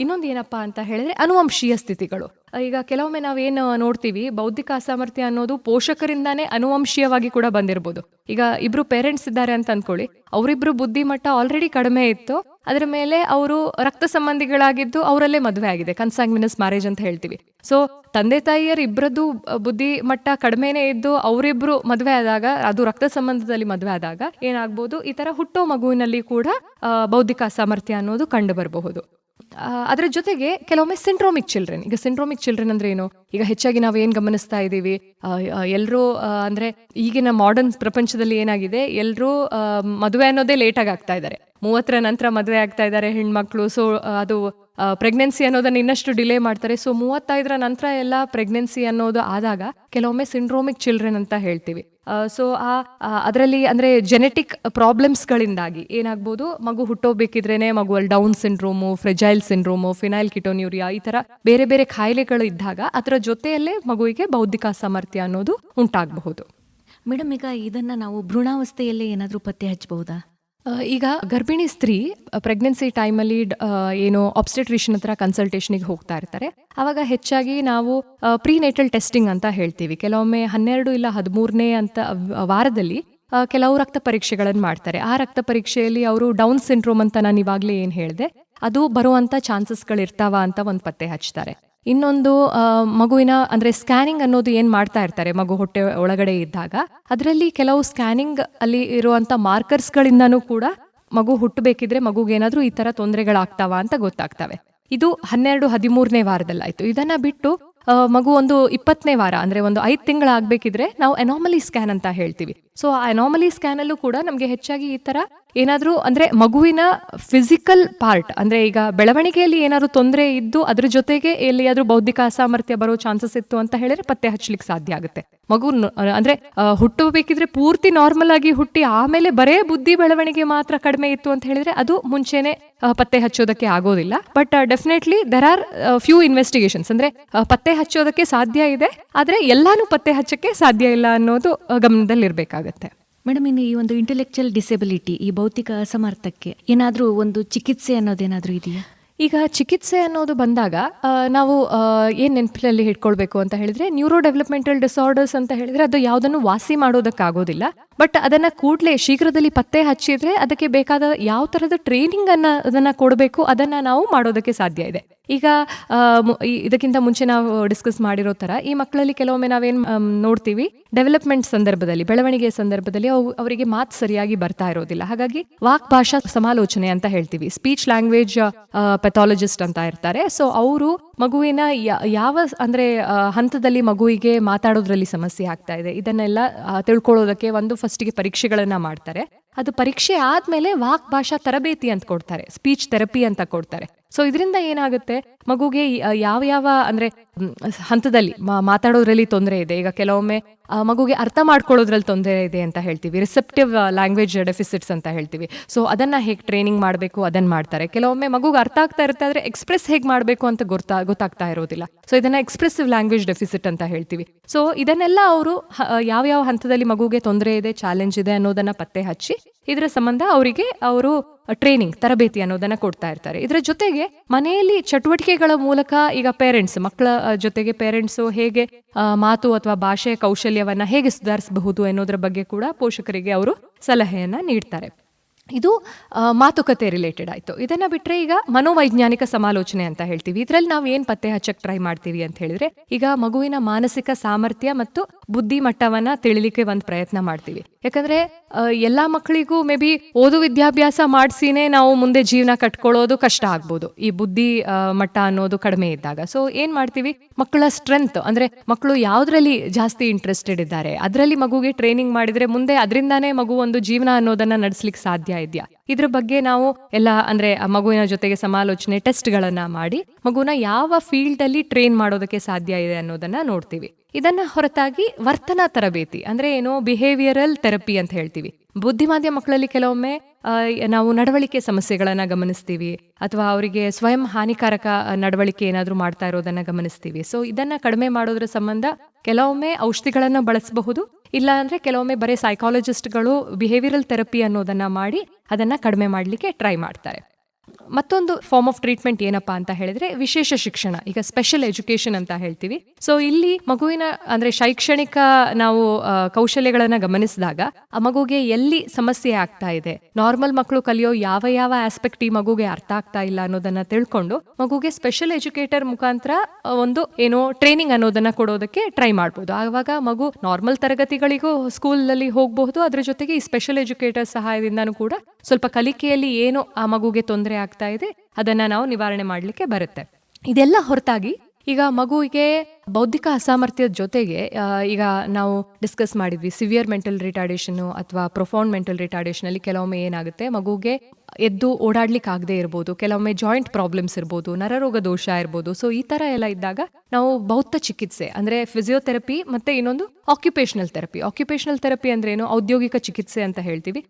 ಇನ್ನೊಂದು ಏನಪ್ಪಾ ಅಂತ ಹೇಳಿದ್ರೆ ಅನುವಂಶೀಯ ಸ್ಥಿತಿಗಳು. ಈಗ ಕೆಲವೊಮ್ಮೆ ನಾವೇನು ನೋಡ್ತೀವಿ, ಬೌದ್ಧಿಕ ಅಸಾಮರ್ಥ್ಯ ಅನ್ನೋದು ಪೋಷಕರಿಂದಾನೇ ಅನುವಂಶೀಯವಾಗಿ ಕೂಡ ಬಂದಿರಬಹುದು ಈಗ ಇಬ್ರು ಪೇರೆಂಟ್ಸ್ ಇದ್ದಾರೆ ಅಂತ ಅಂದ್ಕೊಳ್ಳಿ, ಅವರಿಬ್ರು ಬುದ್ಧಿಮಟ್ಟ ಆಲ್ರೆಡಿ ಕಡಿಮೆ ಇತ್ತು ಅದರ ಮೇಲೆ ಅವರು ರಕ್ತ ಸಂಬಂಧಿಗಳಾಗಿದ್ದು ಅವರಲ್ಲೇ ಮದುವೆ ಆಗಿದೆ, ಕನ್ಸಾಂಗ್ಮಿನಸ್ ಮ್ಯಾರೇಜ್ ಅಂತ ಹೇಳ್ತೀವಿ. ಸೊ ತಂದೆ ತಾಯಿಯರ್ ಇಬ್ಬರದ್ದು ಬುದ್ಧಿ ಮಟ್ಟ ಕಡಿಮೆನೇ ಇದ್ದು ಅವರಿಬ್ರು ಮದುವೆ ಆದಾಗ, ಅದು ರಕ್ತ ಸಂಬಂಧದಲ್ಲಿ ಮದುವೆ ಆದಾಗ ಏನಾಗ್ಬೋದು, ಈ ತರ ಹುಟ್ಟೋ ಮಗುವಿನಲ್ಲಿ ಕೂಡ ಬೌದ್ಧಿಕ ಅಸಾಮರ್ಥ್ಯ ಅನ್ನೋದು ಕಂಡು ಬರಬಹುದು ಅದರ ಜೊತೆಗೆ ಕೆಲವೊಮ್ಮೆ ಸಿಂಡ್ರೋಮಿಕ್ ಚಿಲ್ಡ್ರನ್, ಈಗ ಸಿಂಡ್ರೋಮಿಕ್ ಚಿಲ್ಡ್ರನ್ ಅಂದ್ರೆ ಏನು? ಈಗ ಹೆಚ್ಚಾಗಿ ನಾವು ಏನ್ ಗಮನಿಸ್ತಾ ಇದ್ದೀವಿ? ಎಲ್ಲರೂ ಅಂದ್ರೆ ಈಗಿನ ಮಾಡರ್ನ್ ಪ್ರಪಂಚದಲ್ಲಿ ಏನಾಗಿದೆ? ಎಲ್ಲರೂ ಮದುವೆ ಅನ್ನೋದೇ ಲೇಟಾಗಿ ಆಗ್ತಾ ಇದ್ದಾರೆ. ಮೂವತ್ತರ ನಂತರ ಮದುವೆ ಆಗ್ತಾ ಇದ್ದಾರೆ ಹೆಣ್ಮಕ್ಳು. ಸೊ ಅದು ಪ್ರೆಗ್ನೆನ್ಸಿ ಅನ್ನೋದನ್ನ ಇನ್ನಷ್ಟು ಡಿಲೇ ಮಾಡ್ತಾರೆ. ಸೊ ಮೂವತ್ತೈದರ ನಂತರ ಎಲ್ಲ ಪ್ರೆಗ್ನೆನ್ಸಿ ಅನ್ನೋದು ಆದಾಗ ಕೆಲವೊಮ್ಮೆ ಸಿಂಡ್ರೋಮಿಕ್ ಚಿಲ್ಡ್ರನ್ ಅಂತ ಹೇಳ್ತೀವಿ. ಸೊ ಆ ಅದರಲ್ಲಿ ಅಂದ್ರೆ ಜೆನೆಟಿಕ್ ಪ್ರಾಬ್ಲಮ್ಸ್ಗಳಿಂದಾಗಿ ಏನಾಗ್ಬೋದು? ಮಗು ಹುಟ್ಟೋಬೇಕಿದ್ರೇನೆ ಮಗುವಲ್ಲಿ Down syndrome fragile syndrome phenylketonuria ಈ ತರ ಬೇರೆ ಬೇರೆ ಖಾಯಿಲೆಗಳು ಇದ್ದಾಗ ಅದರ ಜೊತೆಯಲ್ಲೇ ಮಗುವಿಗೆ ಬೌದ್ಧಿಕ ಸಾಮರ್ಥ್ಯ ಅನ್ನೋದು ಉಂಟಾಗಬಹುದು. ಮೇಡಮ್, ಈಗ ಇದನ್ನ ನಾವು ಭ್ರೂಣಾವಸ್ಥೆಯಲ್ಲೇ ಏನಾದರೂ ಪತ್ತೆ ಹಚ್ಚಬಹುದಾ? ಈಗ ಗರ್ಭಿಣಿ ಸ್ತ್ರೀ ಪ್ರೆಗ್ನೆನ್ಸಿ ಟೈಮಲ್ಲಿ ಏನು ಆಬ್ಸ್ಟೆಟ್ರಿಷನ್ ಹತ್ರ ಕನ್ಸಲ್ಟೇಷನ್ಗೆ ಹೋಗ್ತಾ ಇರ್ತಾರೆ. ಅವಾಗ ಹೆಚ್ಚಾಗಿ ನಾವು ಪ್ರೀನೇಟಲ್ ಟೆಸ್ಟಿಂಗ್ ಅಂತ ಹೇಳ್ತೀವಿ. ಕೆಲವೊಮ್ಮೆ ಹನ್ನೆರಡು ಇಲ್ಲ ಹದಿಮೂರನೇ ಅಂತ ವಾರದಲ್ಲಿ ಕೆಲವು ರಕ್ತ ಪರೀಕ್ಷೆಗಳನ್ನು ಮಾಡ್ತಾರೆ. ಆ ರಕ್ತ ಪರೀಕ್ಷೆಯಲ್ಲಿ ಅವರು ಡೌನ್ ಸಿಂಡ್ರೋಮ್ ಅಂತ ನಾನು ಇವಾಗಲೇ ಏನು ಹೇಳಿದೆ, ಅದು ಬರುವಂಥ ಚಾನ್ಸಸ್ಗಳು ಇರ್ತಾವ ಅಂತ ಒಂದು ಪತ್ತೆ ಹಚ್ತಾರೆ. ಇನ್ನೊಂದು ಮಗುವಿನ, ಅಂದ್ರೆ ಸ್ಕ್ಯಾನಿಂಗ್ ಅನ್ನೋದು ಏನ್ ಮಾಡ್ತಾ ಇರ್ತಾರೆ, ಮಗು ಹೊಟ್ಟೆ ಒಳಗಡೆ ಇದ್ದಾಗ, ಅದರಲ್ಲಿ ಕೆಲವು ಸ್ಕ್ಯಾನಿಂಗ್ ಅಲ್ಲಿ ಇರುವಂತ ಮಾರ್ಕರ್ಸ್ಗಳಿಂದನೂ ಕೂಡ ಮಗು ಹುಟ್ಟಬೇಕಿದ್ರೆ ಮಗುಗೇನಾದ್ರೂ ಈ ತರ ತೊಂದರೆಗಳಾಗ್ತಾವ ಅಂತ ಗೊತ್ತಾಗ್ತವೆ. ಇದು ಹನ್ನೆರಡು, ಹದಿಮೂರನೇ ವಾರದಲ್ಲಾಯ್ತು. ಇದನ್ನ ಬಿಟ್ಟು ಮಗು ಒಂದು ಇಪ್ಪತ್ತನೇ ವಾರ, ಅಂದ್ರೆ ಒಂದು ಐದು ತಿಂಗಳಾಗಬೇಕಿದ್ರೆ ನಾವು ಅನಾಮಲಿ ಸ್ಕ್ಯಾನ್ ಅಂತ ಹೇಳ್ತೀವಿ. ಸೊ ಆ ಸ್ಕ್ಯಾನ್ ಅಲ್ಲೂ ಕೂಡ ನಮಗೆ ಹೆಚ್ಚಾಗಿ ಈ ತರ ಏನಾದ್ರೂ ಅಂದ್ರೆ ಮಗುವಿನ ಫಿಸಿಕಲ್ ಪಾರ್ಟ್ ಅಂದ್ರೆ ಈಗ ಬೆಳವಣಿಗೆಯಲ್ಲಿ ಏನಾದರೂ ತೊಂದರೆ ಇದ್ದು ಅದ್ರ ಜೊತೆಗೆ ಎಲ್ಲಿಯಾದರೂ ಬೌದ್ಧಿಕ ಅಸಾಮರ್ಥ್ಯ ಬರೋ ಚಾನ್ಸಸ್ ಇತ್ತು ಅಂತ ಹೇಳಿದ್ರೆ ಪತ್ತೆ ಹಚ್ಚಲಿಕ್ಕೆ ಸಾಧ್ಯ ಆಗುತ್ತೆ. ಮಗು ಅಂದರೆ ಹುಟ್ಟಬೇಕಿದ್ರೆ ಪೂರ್ತಿ ನಾರ್ಮಲ್ ಆಗಿ ಹುಟ್ಟಿ ಆಮೇಲೆ ಬರೇ ಬುದ್ಧಿ ಬೆಳವಣಿಗೆ ಮಾತ್ರ ಕಡಿಮೆ ಇತ್ತು ಅಂತ ಹೇಳಿದ್ರೆ ಅದು ಮುಂಚೆನೆ ಪತ್ತೆ ಹಚ್ಚೋದಕ್ಕೆ ಆಗೋದಿಲ್ಲ. But definitely there are few investigations ಅಂದ್ರೆ ಪತ್ತೆ ಹಚ್ಚೋದಕ್ಕೆ ಸಾಧ್ಯ ಇದೆ, ಆದ್ರೆ ಎಲ್ಲಾನು ಪತ್ತೆ ಹಚ್ಚಕ್ಕೆ ಸಾಧ್ಯ ಇಲ್ಲ ಅನ್ನೋದು ಗಮನದಲ್ಲಿರ್ಬೇಕಾಗತ್ತೆ. ಮೇಡಮ್, ಇನ್ನು ಈ ಒಂದು ಇಂಟೆಲೆಕ್ಚುಯಲ್ ಡಿಸೆಬಿಲಿಟಿ ಈ ಭೌತಿಕ ಅಸಮರ್ಥಕ್ಕೆ ಏನಾದರೂ ಒಂದು ಚಿಕಿತ್ಸೆ ಅನ್ನೋದೇನಾದರೂ ಇದೆಯಾ? ಈಗ ಚಿಕಿತ್ಸೆ ಅನ್ನೋದು ಬಂದಾಗ ನಾವು ಏನು ನೆನಪಿನಲ್ಲಿ ಹಿಡ್ಕೊಳ್ಬೇಕು ಅಂತ ಹೇಳಿದ್ರೆ ನ್ಯೂರೋ ಡೆವಲಪ್ಮೆಂಟಲ್ ಡಿಸಾರ್ಡರ್ಸ್ ಅಂತ ಹೇಳಿದ್ರೆ ಅದು ಯಾವುದನ್ನು ವಾಸಿ ಮಾಡೋದಕ್ಕಾಗೋದಿಲ್ಲ. ಬಟ್ ಅದನ್ನು ಕೂಡಲೇ ಶೀಘ್ರದಲ್ಲಿ ಪತ್ತೆ ಹಚ್ಚಿದ್ರೆ ಅದಕ್ಕೆ ಬೇಕಾದ ಯಾವ ಥರದ ಟ್ರೈನಿಂಗ್ ಅನ್ನ, ಅದನ್ನು ಕೊಡಬೇಕು, ಅದನ್ನು ನಾವು ಮಾಡೋದಕ್ಕೆ ಸಾಧ್ಯ ಇದೆ. ಈಗ ಇದಕ್ಕಿಂತ ಮುಂಚೆ ನಾವು ಡಿಸ್ಕಸ್ ಮಾಡಿರೋ ತರ ಈ ಮಕ್ಕಳಲ್ಲಿ ಕೆಲವೊಮ್ಮೆ ನಾವೇನ್ ನೋಡ್ತೀವಿ ಡೆವಲಪ್ಮೆಂಟ್ ಸಂದರ್ಭದಲ್ಲಿ, ಬೆಳವಣಿಗೆಯ ಸಂದರ್ಭದಲ್ಲಿ ಅವು, ಅವರಿಗೆ ಮಾತು ಸರಿಯಾಗಿ ಬರ್ತಾ ಇರೋದಿಲ್ಲ. ಹಾಗಾಗಿ ವಾಕ್ ಭಾಷಾ ಸಮಾಲೋಚನೆ ಅಂತ ಹೇಳ್ತೀವಿ. ಸ್ಪೀಚ್ ಲ್ಯಾಂಗ್ವೇಜ್ ಪೆಥಾಲಜಿಸ್ಟ್ ಅಂತ ಇರ್ತಾರೆ. ಸೊ ಅವರು ಮಗುವಿನ ಯಾವ, ಅಂದ್ರೆ ಹಂತದಲ್ಲಿ ಮಗುವಿಗೆ ಮಾತಾಡೋದ್ರಲ್ಲಿ ಸಮಸ್ಯೆ ಆಗ್ತಾ ಇದೆ. ಇದನ್ನೆಲ್ಲ ತಿಳ್ಕೊಳ್ಳೋದಕ್ಕೆ ಒಂದು ಫಸ್ಟಿಗೆ ಪರೀಕ್ಷೆಗಳನ್ನ ಮಾಡ್ತಾರೆ. ಅದು ಪರೀಕ್ಷೆ ಆದ್ಮೇಲೆ ವಾಕ್ ಭಾಷಾ ತರಬೇತಿ ಅಂತ ಕೊಡ್ತಾರೆ. ಸ್ಪೀಚ್ ಥೆರಪಿ ಅಂತ ಕೊಡ್ತಾರೆ. ಸೊ ಇದರಿಂದ ಏನಾಗುತ್ತೆ? ಮಗುಗೆ ಯಾವ ಯಾವ ಅಂದ್ರೆ ಹಂತದಲ್ಲಿ ಮಾತಾಡೋದ್ರಲ್ಲಿ ತೊಂದರೆ ಇದೆ. ಈಗ ಕೆಲವೊಮ್ಮೆ ಮಗುಗೆ ಅರ್ಥ ಮಾಡ್ಕೊಳ್ಳೋದ್ರಲ್ಲಿ ತೊಂದರೆ ಇದೆ ಅಂತ ಹೇಳ್ತೀವಿ. ರಿಸೆಪ್ಟಿವ್ ಲ್ಯಾಂಗ್ವೇಜ್ ಡೆಫಿಸಿಟ್ಸ್ ಅಂತ ಹೇಳ್ತೀವಿ. ಸೊ ಅದನ್ನ ಹೇಗೆ ಟ್ರೈನಿಂಗ್ ಮಾಡಬೇಕು ಅದನ್ನ ಮಾಡ್ತಾರೆ. ಕೆಲವೊಮ್ಮೆ ಮಗುಗೆ ಅರ್ಥ ಆಗ್ತಾ ಇರುತ್ತೆ, ಆದರೆ ಎಕ್ಸ್ಪ್ರೆಸ್ ಹೇಗೆ ಮಾಡಬೇಕು ಅಂತ ಗೊತ್ತಾ ಗೊತ್ತಾಗ್ತಾ ಇರೋದಿಲ್ಲ. ಸೊ ಇದನ್ನ ಎಕ್ಸ್ಪ್ರೆಸಿವ್ ಲ್ಯಾಂಗ್ವೇಜ್ ಡೆಫಿಸಿಟ್ ಅಂತ ಹೇಳ್ತೀವಿ. ಸೊ ಇದನ್ನೆಲ್ಲ ಅವರು ಯಾವ ಯಾವ ಹಂತದಲ್ಲಿ ಮಗುಗೆ ತೊಂದರೆ ಇದೆ ಚಾಲೆಂಜ್ ಇದೆ ಅನ್ನೋದನ್ನ ಪತ್ತೆ ಹಚ್ಚಿ, ಇದರ ಸಂಬಂಧ ಅವರಿಗೆ ಅವರು ಟ್ರೈನಿಂಗ್ ತರಬೇತಿ ಅನ್ನೋದನ್ನ ಕೊಡ್ತಾ ಇರ್ತಾರೆ. ಇದರ ಜೊತೆಗೆ ಮನೆಯಲ್ಲಿ ಚಟುವಟಿಕೆಗಳ ಮೂಲಕ ಈಗ ಪೇರೆಂಟ್ಸ್ ಮಕ್ಕಳ ಜೊತೆಗೆ ಪೇರೆಂಟ್ಸ್ ಹೇಗೆ ಮಾತು ಅಥವಾ ಭಾಷೆಯ ಕೌಶಲ್ಯವನ್ನ ಹೇಗೆ ಸುಧಾರಿಸಬಹುದು ಅನ್ನೋದರ ಬಗ್ಗೆ ಕೂಡ ಪೋಷಕರಿಗೆ ಅವರು ಸಲಹೆಯನ್ನ ನೀಡ್ತಾರೆ. ಇದು ಮಾತುಕತೆ ರಿಲೇಟೆಡ್ ಆಯ್ತು. ಇದನ್ನ ಬಿಟ್ರೆ ಈಗ ಮನೋವೈಜ್ಞಾನಿಕ ಸಮಾಲೋಚನೆ ಅಂತ ಹೇಳ್ತೀವಿ. ಇದರಲ್ಲಿ ನಾವು ಏನು ಪತ್ತೆ ಹಚ್ಚಕ್ಕೆ ಟ್ರೈ ಮಾಡ್ತೀವಿ ಅಂತ ಹೇಳಿದ್ರೆ, ಈಗ ಮಗುವಿನ ಮಾನಸಿಕ ಸಾಮರ್ಥ್ಯ ಮತ್ತು ಬುದ್ಧಿಮಟ್ಟವನ್ನು ತಿಳಿಲಿಕ್ಕೆ ಒಂದು ಪ್ರಯತ್ನ ಮಾಡ್ತೀವಿ. ಯಾಕಂದ್ರೆ ಎಲ್ಲ ಮಕ್ಕಳಿಗೂ ಮೇ ಬಿ ಓದು ವಿದ್ಯಾಭ್ಯಾಸ ಮಾಡಿಸಿನೇ ನಾವು ಮುಂದೆ ಜೀವನ ಕಟ್ಕೊಳ್ಳೋದು ಕಷ್ಟ ಆಗ್ಬೋದು. ಈ ಬುದ್ಧಿ ಮಟ್ಟ ಅನ್ನೋದು ಕಡಿಮೆ ಇದ್ದಾಗ. ಸೊ ಏನು ಮಾಡ್ತೀವಿ? ಮಕ್ಕಳ ಸ್ಟ್ರೆಂತ್ ಅಂದ್ರೆ ಮಕ್ಕಳು ಯಾವುದರಲ್ಲಿ ಜಾಸ್ತಿ ಇಂಟ್ರೆಸ್ಟೆಡ್ ಇದ್ದಾರೆ, ಅದರಲ್ಲಿ ಮಗುಗೆ ಟ್ರೈನಿಂಗ್ ಮಾಡಿದ್ರೆ ಮುಂದೆ ಅದರಿಂದಾನೇ ಮಗು ಒಂದು ಜೀವನ ಅನ್ನೋದನ್ನ ನಡೆಸಲಿಕ್ಕೆ ಸಾಧ್ಯ ಇದೆಯಾ? ಇದ್ರ ಬಗ್ಗೆ ನಾವು ಎಲ್ಲ ಅಂದ್ರೆ ಮಗುವಿನ ಜೊತೆಗೆ ಸಮಾಲೋಚನೆ ಟೆಸ್ಟ್ ಗಳನ್ನ ಮಾಡಿ, ಮಗುನ ಯಾವ ಫೀಲ್ಡ್ ಅಲ್ಲಿ ಟ್ರೈನ್ ಮಾಡೋದಕ್ಕೆ ಸಾಧ್ಯ ಇದೆ ಅನ್ನೋದನ್ನ ನೋಡ್ತೀವಿ. ಇದನ್ನ ಹೊರತಾಗಿ ವರ್ತನಾ ತರಬೇತಿ, ಅಂದ್ರೆ ಏನು ಬಿಹೇವಿಯರಲ್ ಥೆರಪಿ ಅಂತ ಹೇಳ್ತೀವಿ. ಬುದ್ಧಿಮಾಂದ್ಯ ಮಕ್ಕಳಲ್ಲಿ ಕೆಲವೊಮ್ಮೆ ನಾವು ನಡವಳಿಕೆ ಸಮಸ್ಯೆಗಳನ್ನ ಗಮನಿಸ್ತೀವಿ ಅಥವಾ ಅವರಿಗೆ ಸ್ವಯಂ ಹಾನಿಕಾರಕ ನಡವಳಿಕೆ ಏನಾದರೂ ಮಾಡ್ತಾ ಇರೋದನ್ನ ಗಮನಿಸ್ತೀವಿ. ಸೊ ಇದನ್ನ ಕಡಿಮೆ ಮಾಡೋದ್ರ ಸಂಬಂಧ ಕೆಲವೊಮ್ಮೆ ಔಷಧಿಗಳನ್ನು ಬಳಸಬಹುದು ಇಲ್ಲ ಅಂದ್ರೆ ಕೆಲವೊಮ್ಮೆ ಬರೀ ಸೈಕಾಲಜಿಸ್ಟ್ಗಳು ಬಿಹೇವಿಯರಲ್ ಥೆರಪಿ ಅನ್ನೋದನ್ನ ಮಾಡಿ ಅದನ್ನ ಕಡಿಮೆ ಮಾಡಲಿಕ್ಕೆ ಟ್ರೈ ಮಾಡ್ತಾರೆ. ಮತ್ತೊಂದು ಫಾರ್ಮ್ ಆಫ್ ಟ್ರೀಟ್ಮೆಂಟ್ ಏನಪ್ಪಾ ಅಂತ ಹೇಳಿದ್ರೆ ವಿಶೇಷ ಶಿಕ್ಷಣ, ಈಗ ಸ್ಪೆಷಲ್ ಎಜುಕೇಶನ್ ಅಂತ ಹೇಳ್ತೀವಿ. ಸೊ ಇಲ್ಲಿ ಮಗುವಿನ ಅಂದ್ರೆ ಶೈಕ್ಷಣಿಕ ನಾವು ಕೌಶಲ್ಯಗಳನ್ನ ಗಮನಿಸಿದಾಗ ಆ ಮಗುಗೆ ಎಲ್ಲಿ ಸಮಸ್ಯೆ ಆಗ್ತಾ ಇದೆ ನಾರ್ಮಲ್ ಮಕ್ಕಳು ಕಲಿಯೋ ಯಾವ ಯಾವ ಆಸ್ಪೆಕ್ಟ್ ಈ ಮಗುಗೆ ಅರ್ಥ ಆಗ್ತಾ ಇಲ್ಲ ಅನ್ನೋದನ್ನ ತಿಳ್ಕೊಂಡು ಮಗುಗೆ ಸ್ಪೆಷಲ್ ಎಜುಕೇಟರ್ ಮುಖಾಂತರ ಒಂದು ಏನೋ ಟ್ರೈನಿಂಗ್ ಅನ್ನೋದನ್ನ ಕೊಡೋದಕ್ಕೆ ಟ್ರೈ ಮಾಡ್ಬೋದು. ಆವಾಗ ಮಗು ನಾರ್ಮಲ್ ತರಗತಿಗಳಿಗೂ ಸ್ಕೂಲಲ್ಲಿ ಹೋಗಬಹುದು, ಅದ್ರ ಜೊತೆಗೆ ಈ ಸ್ಪೆಷಲ್ ಎಜುಕೇಟರ್ ಸಹಾಯದಿಂದನೂ ಕೂಡ ಸ್ವಲ್ಪ ಕಲಿಕೆಯಲ್ಲಿ ಏನು ಆ ಮಗುಗೆ ತೊಂದರೆ ಆಗ್ತಾ ಇದೆ ಅದನ್ನ ನಾವು ನಿವಾರಣೆ ಮಾಡಲಿಕ್ಕೆ ಬರುತ್ತೆ. ಇದೆಲ್ಲ ಹೊರತಾಗಿ ಈಗ ಮಗುವಿಗೆ ಬೌದ್ಧಿಕ ಅಸಾಮರ್ಥ್ಯದ ಜೊತೆಗೆ ಈಗ ನಾವು ಡಿಸ್ಕಸ್ ಮಾಡಿದ್ವಿ ಸಿವಿಯರ್ ಮೆಂಟಲ್ ರಿಟಾರ್ಡೇಷನ್ ಅಥವಾ ಪ್ರೊಫೌಂಡ್ ಮೆಂಟಲ್ ರಿಟಾರ್ಡೇಷನ್ ಅಲ್ಲಿ ಕೆಲವೊಮ್ಮೆ ಏನಾಗುತ್ತೆ, ಮಗುಗೆ ಎದ್ದು ಓಡಾಡ್ಲಿಕ್ಕೆ ಆಗದೆ ಇರ್ಬೋದು, ಕೆಲವೊಮ್ಮೆ ಜಾಯಿಂಟ್ ಪ್ರಾಬ್ಲಮ್ಸ್ ಇರ್ಬೋದು, ನರರೋಗ ದೋಷ ಇರ್ಬೋದು. ಸೊ ಈ ತರ ಎಲ್ಲ ಇದ್ದಾಗ ನಾವು ಭೌತ ಚಿಕಿತ್ಸೆ ಅಂದ್ರೆ ಫಿಸಿಯೋಥೆರಪಿ ಮತ್ತೆ ಇನ್ನೊಂದು ಆಕ್ಯುಪೇಷನಲ್ ಥೆರಪಿ ಆಕ್ಯುಪೇಷನಲ್ ಥೆರಪಿ ಅಂದ್ರೆ ಏನು? ಔದ್ಯೋಗಿಕ ಚಿಕಿತ್ಸೆ ಅಂತ ಹೇಳ್ತೀವಿ.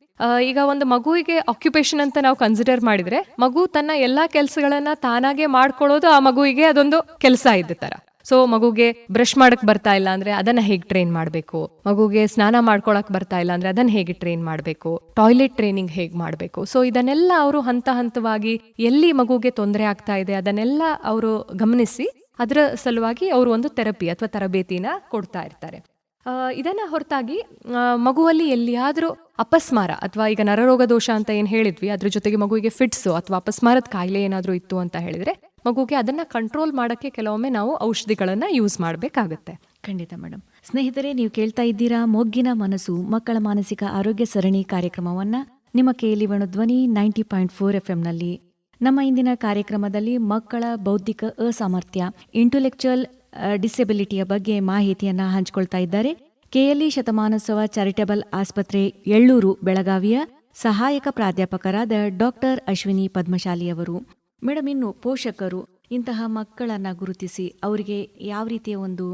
ಈಗ ಒಂದು ಮಗುವಿಗೆ ಆಕ್ಯುಪೇಷನ್ ಅಂತ ನಾವು ಕನ್ಸಿಡರ್ ಮಾಡಿದ್ರೆ ಮಗು ತನ್ನ ಎಲ್ಲಾ ಕೆಲಸಗಳನ್ನ ತಾನಾಗೆ ಮಾಡ್ಕೊಳ್ಳೋದು ಆ ಮಗುವಿಗೆ ಅದೊಂದು ಕೆಲಸ ಇದ್ದ ತರ. ಸೊ ಮಗುಗೆ ಬ್ರಷ್ ಮಾಡಕ್ ಬರ್ತಾ ಇಲ್ಲ ಅಂದ್ರೆ ಅದನ್ನ ಹೇಗೆ ಟ್ರೈನ್ ಮಾಡಬೇಕು? ಮಗುಗೆ ಸ್ನಾನ ಮಾಡ್ಕೊಳಕ್ ಬರ್ತಾ ಇಲ್ಲ ಅಂದ್ರೆ ಅದನ್ನ ಹೇಗೆ ಟ್ರೈನ್ ಮಾಡಬೇಕು? ಟಾಯ್ಲೆಟ್ ಟ್ರೈನಿಂಗ್ ಹೇಗೆ ಮಾಡಬೇಕು? ಸೊ ಇದನ್ನೆಲ್ಲ ಅವರು ಹಂತ ಹಂತವಾಗಿ ಎಲ್ಲಿ ಮಗುಗೆ ತೊಂದರೆ ಆಗ್ತಾ ಇದೆ ಅದನ್ನೆಲ್ಲ ಅವರು ಗಮನಿಸಿ ಅದರ ಸಲುವಾಗಿ ಅವರು ಒಂದು ಥೆರಪಿ ಅಥವಾ ತರಬೇತಿನ ಕೊಡ್ತಾ ಇರ್ತಾರೆ. ಇದನ್ನ ಹೊರತಾಗಿ ಮಗುವಲ್ಲಿ ಎಲ್ಲಿಯಾದ್ರೂ ಅಪಸ್ಮಾರ ಅಥವಾ ಈಗ ನರರೋಗ ದೋಷ ಅಂತ ಏನ್ ಹೇಳಿದ್ವಿ, ಅದ್ರ ಜೊತೆಗೆ ಮಗುವಿಗೆ ಫಿಟ್ಸ್ ಅಥವಾ ಅಪಸ್ಮಾರದ ಕಾಯಿಲೆ ಏನಾದ್ರೂ ಇತ್ತು ಅಂತ ಹೇಳಿದ್ರೆ ಮಗುಗೆ ಅದನ್ನ ಕಂಟ್ರೋಲ್ ಮಾಡಕ್ಕೆ ಕೆಲವೊಮ್ಮೆ ನಾವು ಔಷಧಿಗಳನ್ನು ಯೂಸ್ ಮಾಡಬೇಕಾಗತ್ತೆ. ಖಂಡಿತ ಮೇಡಮ್ ಸ್ನೇಹಿತರೆ, ನೀವು ಕೇಳ್ತಾ ಇದ್ದೀರಾ ಮೊಗ್ಗಿನ ಮನಸ್ಸು, ಮಕ್ಕಳ ಮಾನಸಿಕ ಆರೋಗ್ಯ ಸರಣಿ ಕಾರ್ಯಕ್ರಮವನ್ನ ನಿಮ್ಮ ಕೇಳಿ ಧ್ವನಿ ನೈಂಟಿ ಪಾಯಿಂಟ್ ಫೋರ್ ಎಫ್ ಎಂನಲ್ಲಿ ನಮ್ಮ ಇಂದಿನ ಕಾರ್ಯಕ್ರಮದಲ್ಲಿ ಮಕ್ಕಳ ಬೌದ್ಧಿಕ ಅಸಾಮರ್ಥ್ಯ ಇಂಟೆಲೆಕ್ಚುಯಲ್ ಡಿಸೆಬಿಲಿಟಿಯ ಬಗ್ಗೆ ಮಾಹಿತಿಯನ್ನ ಹಂಚಿಕೊಳ್ತಾ ಇದ್ದಾರೆ. ಕೆಎಲ್ಇ ಶತಮಾನೋತ್ಸವ ಚಾರಿಟಬಲ್ ಆಸ್ಪತ್ರೆ, ಎಳ್ಳೂರು ಬೆಳಗಾವಿಯ ಸಹಾಯಕ ಪ್ರಾಧ್ಯಾಪಕರಾದ ಡಾಕ್ಟರ್ ಅಶ್ವಿನಿ ಪದ್ಮಶಾಲಿ ಅವರು ಮೇಡಮ್ ಇನ್ನು ಪೋಷಕರು ಇಂತಹ ಮಕ್ಕಳನ್ನು ಗುರುತಿಸಿ ಅವರಿಗೆ ಯಾವ ರೀತಿಯ ಒಂದು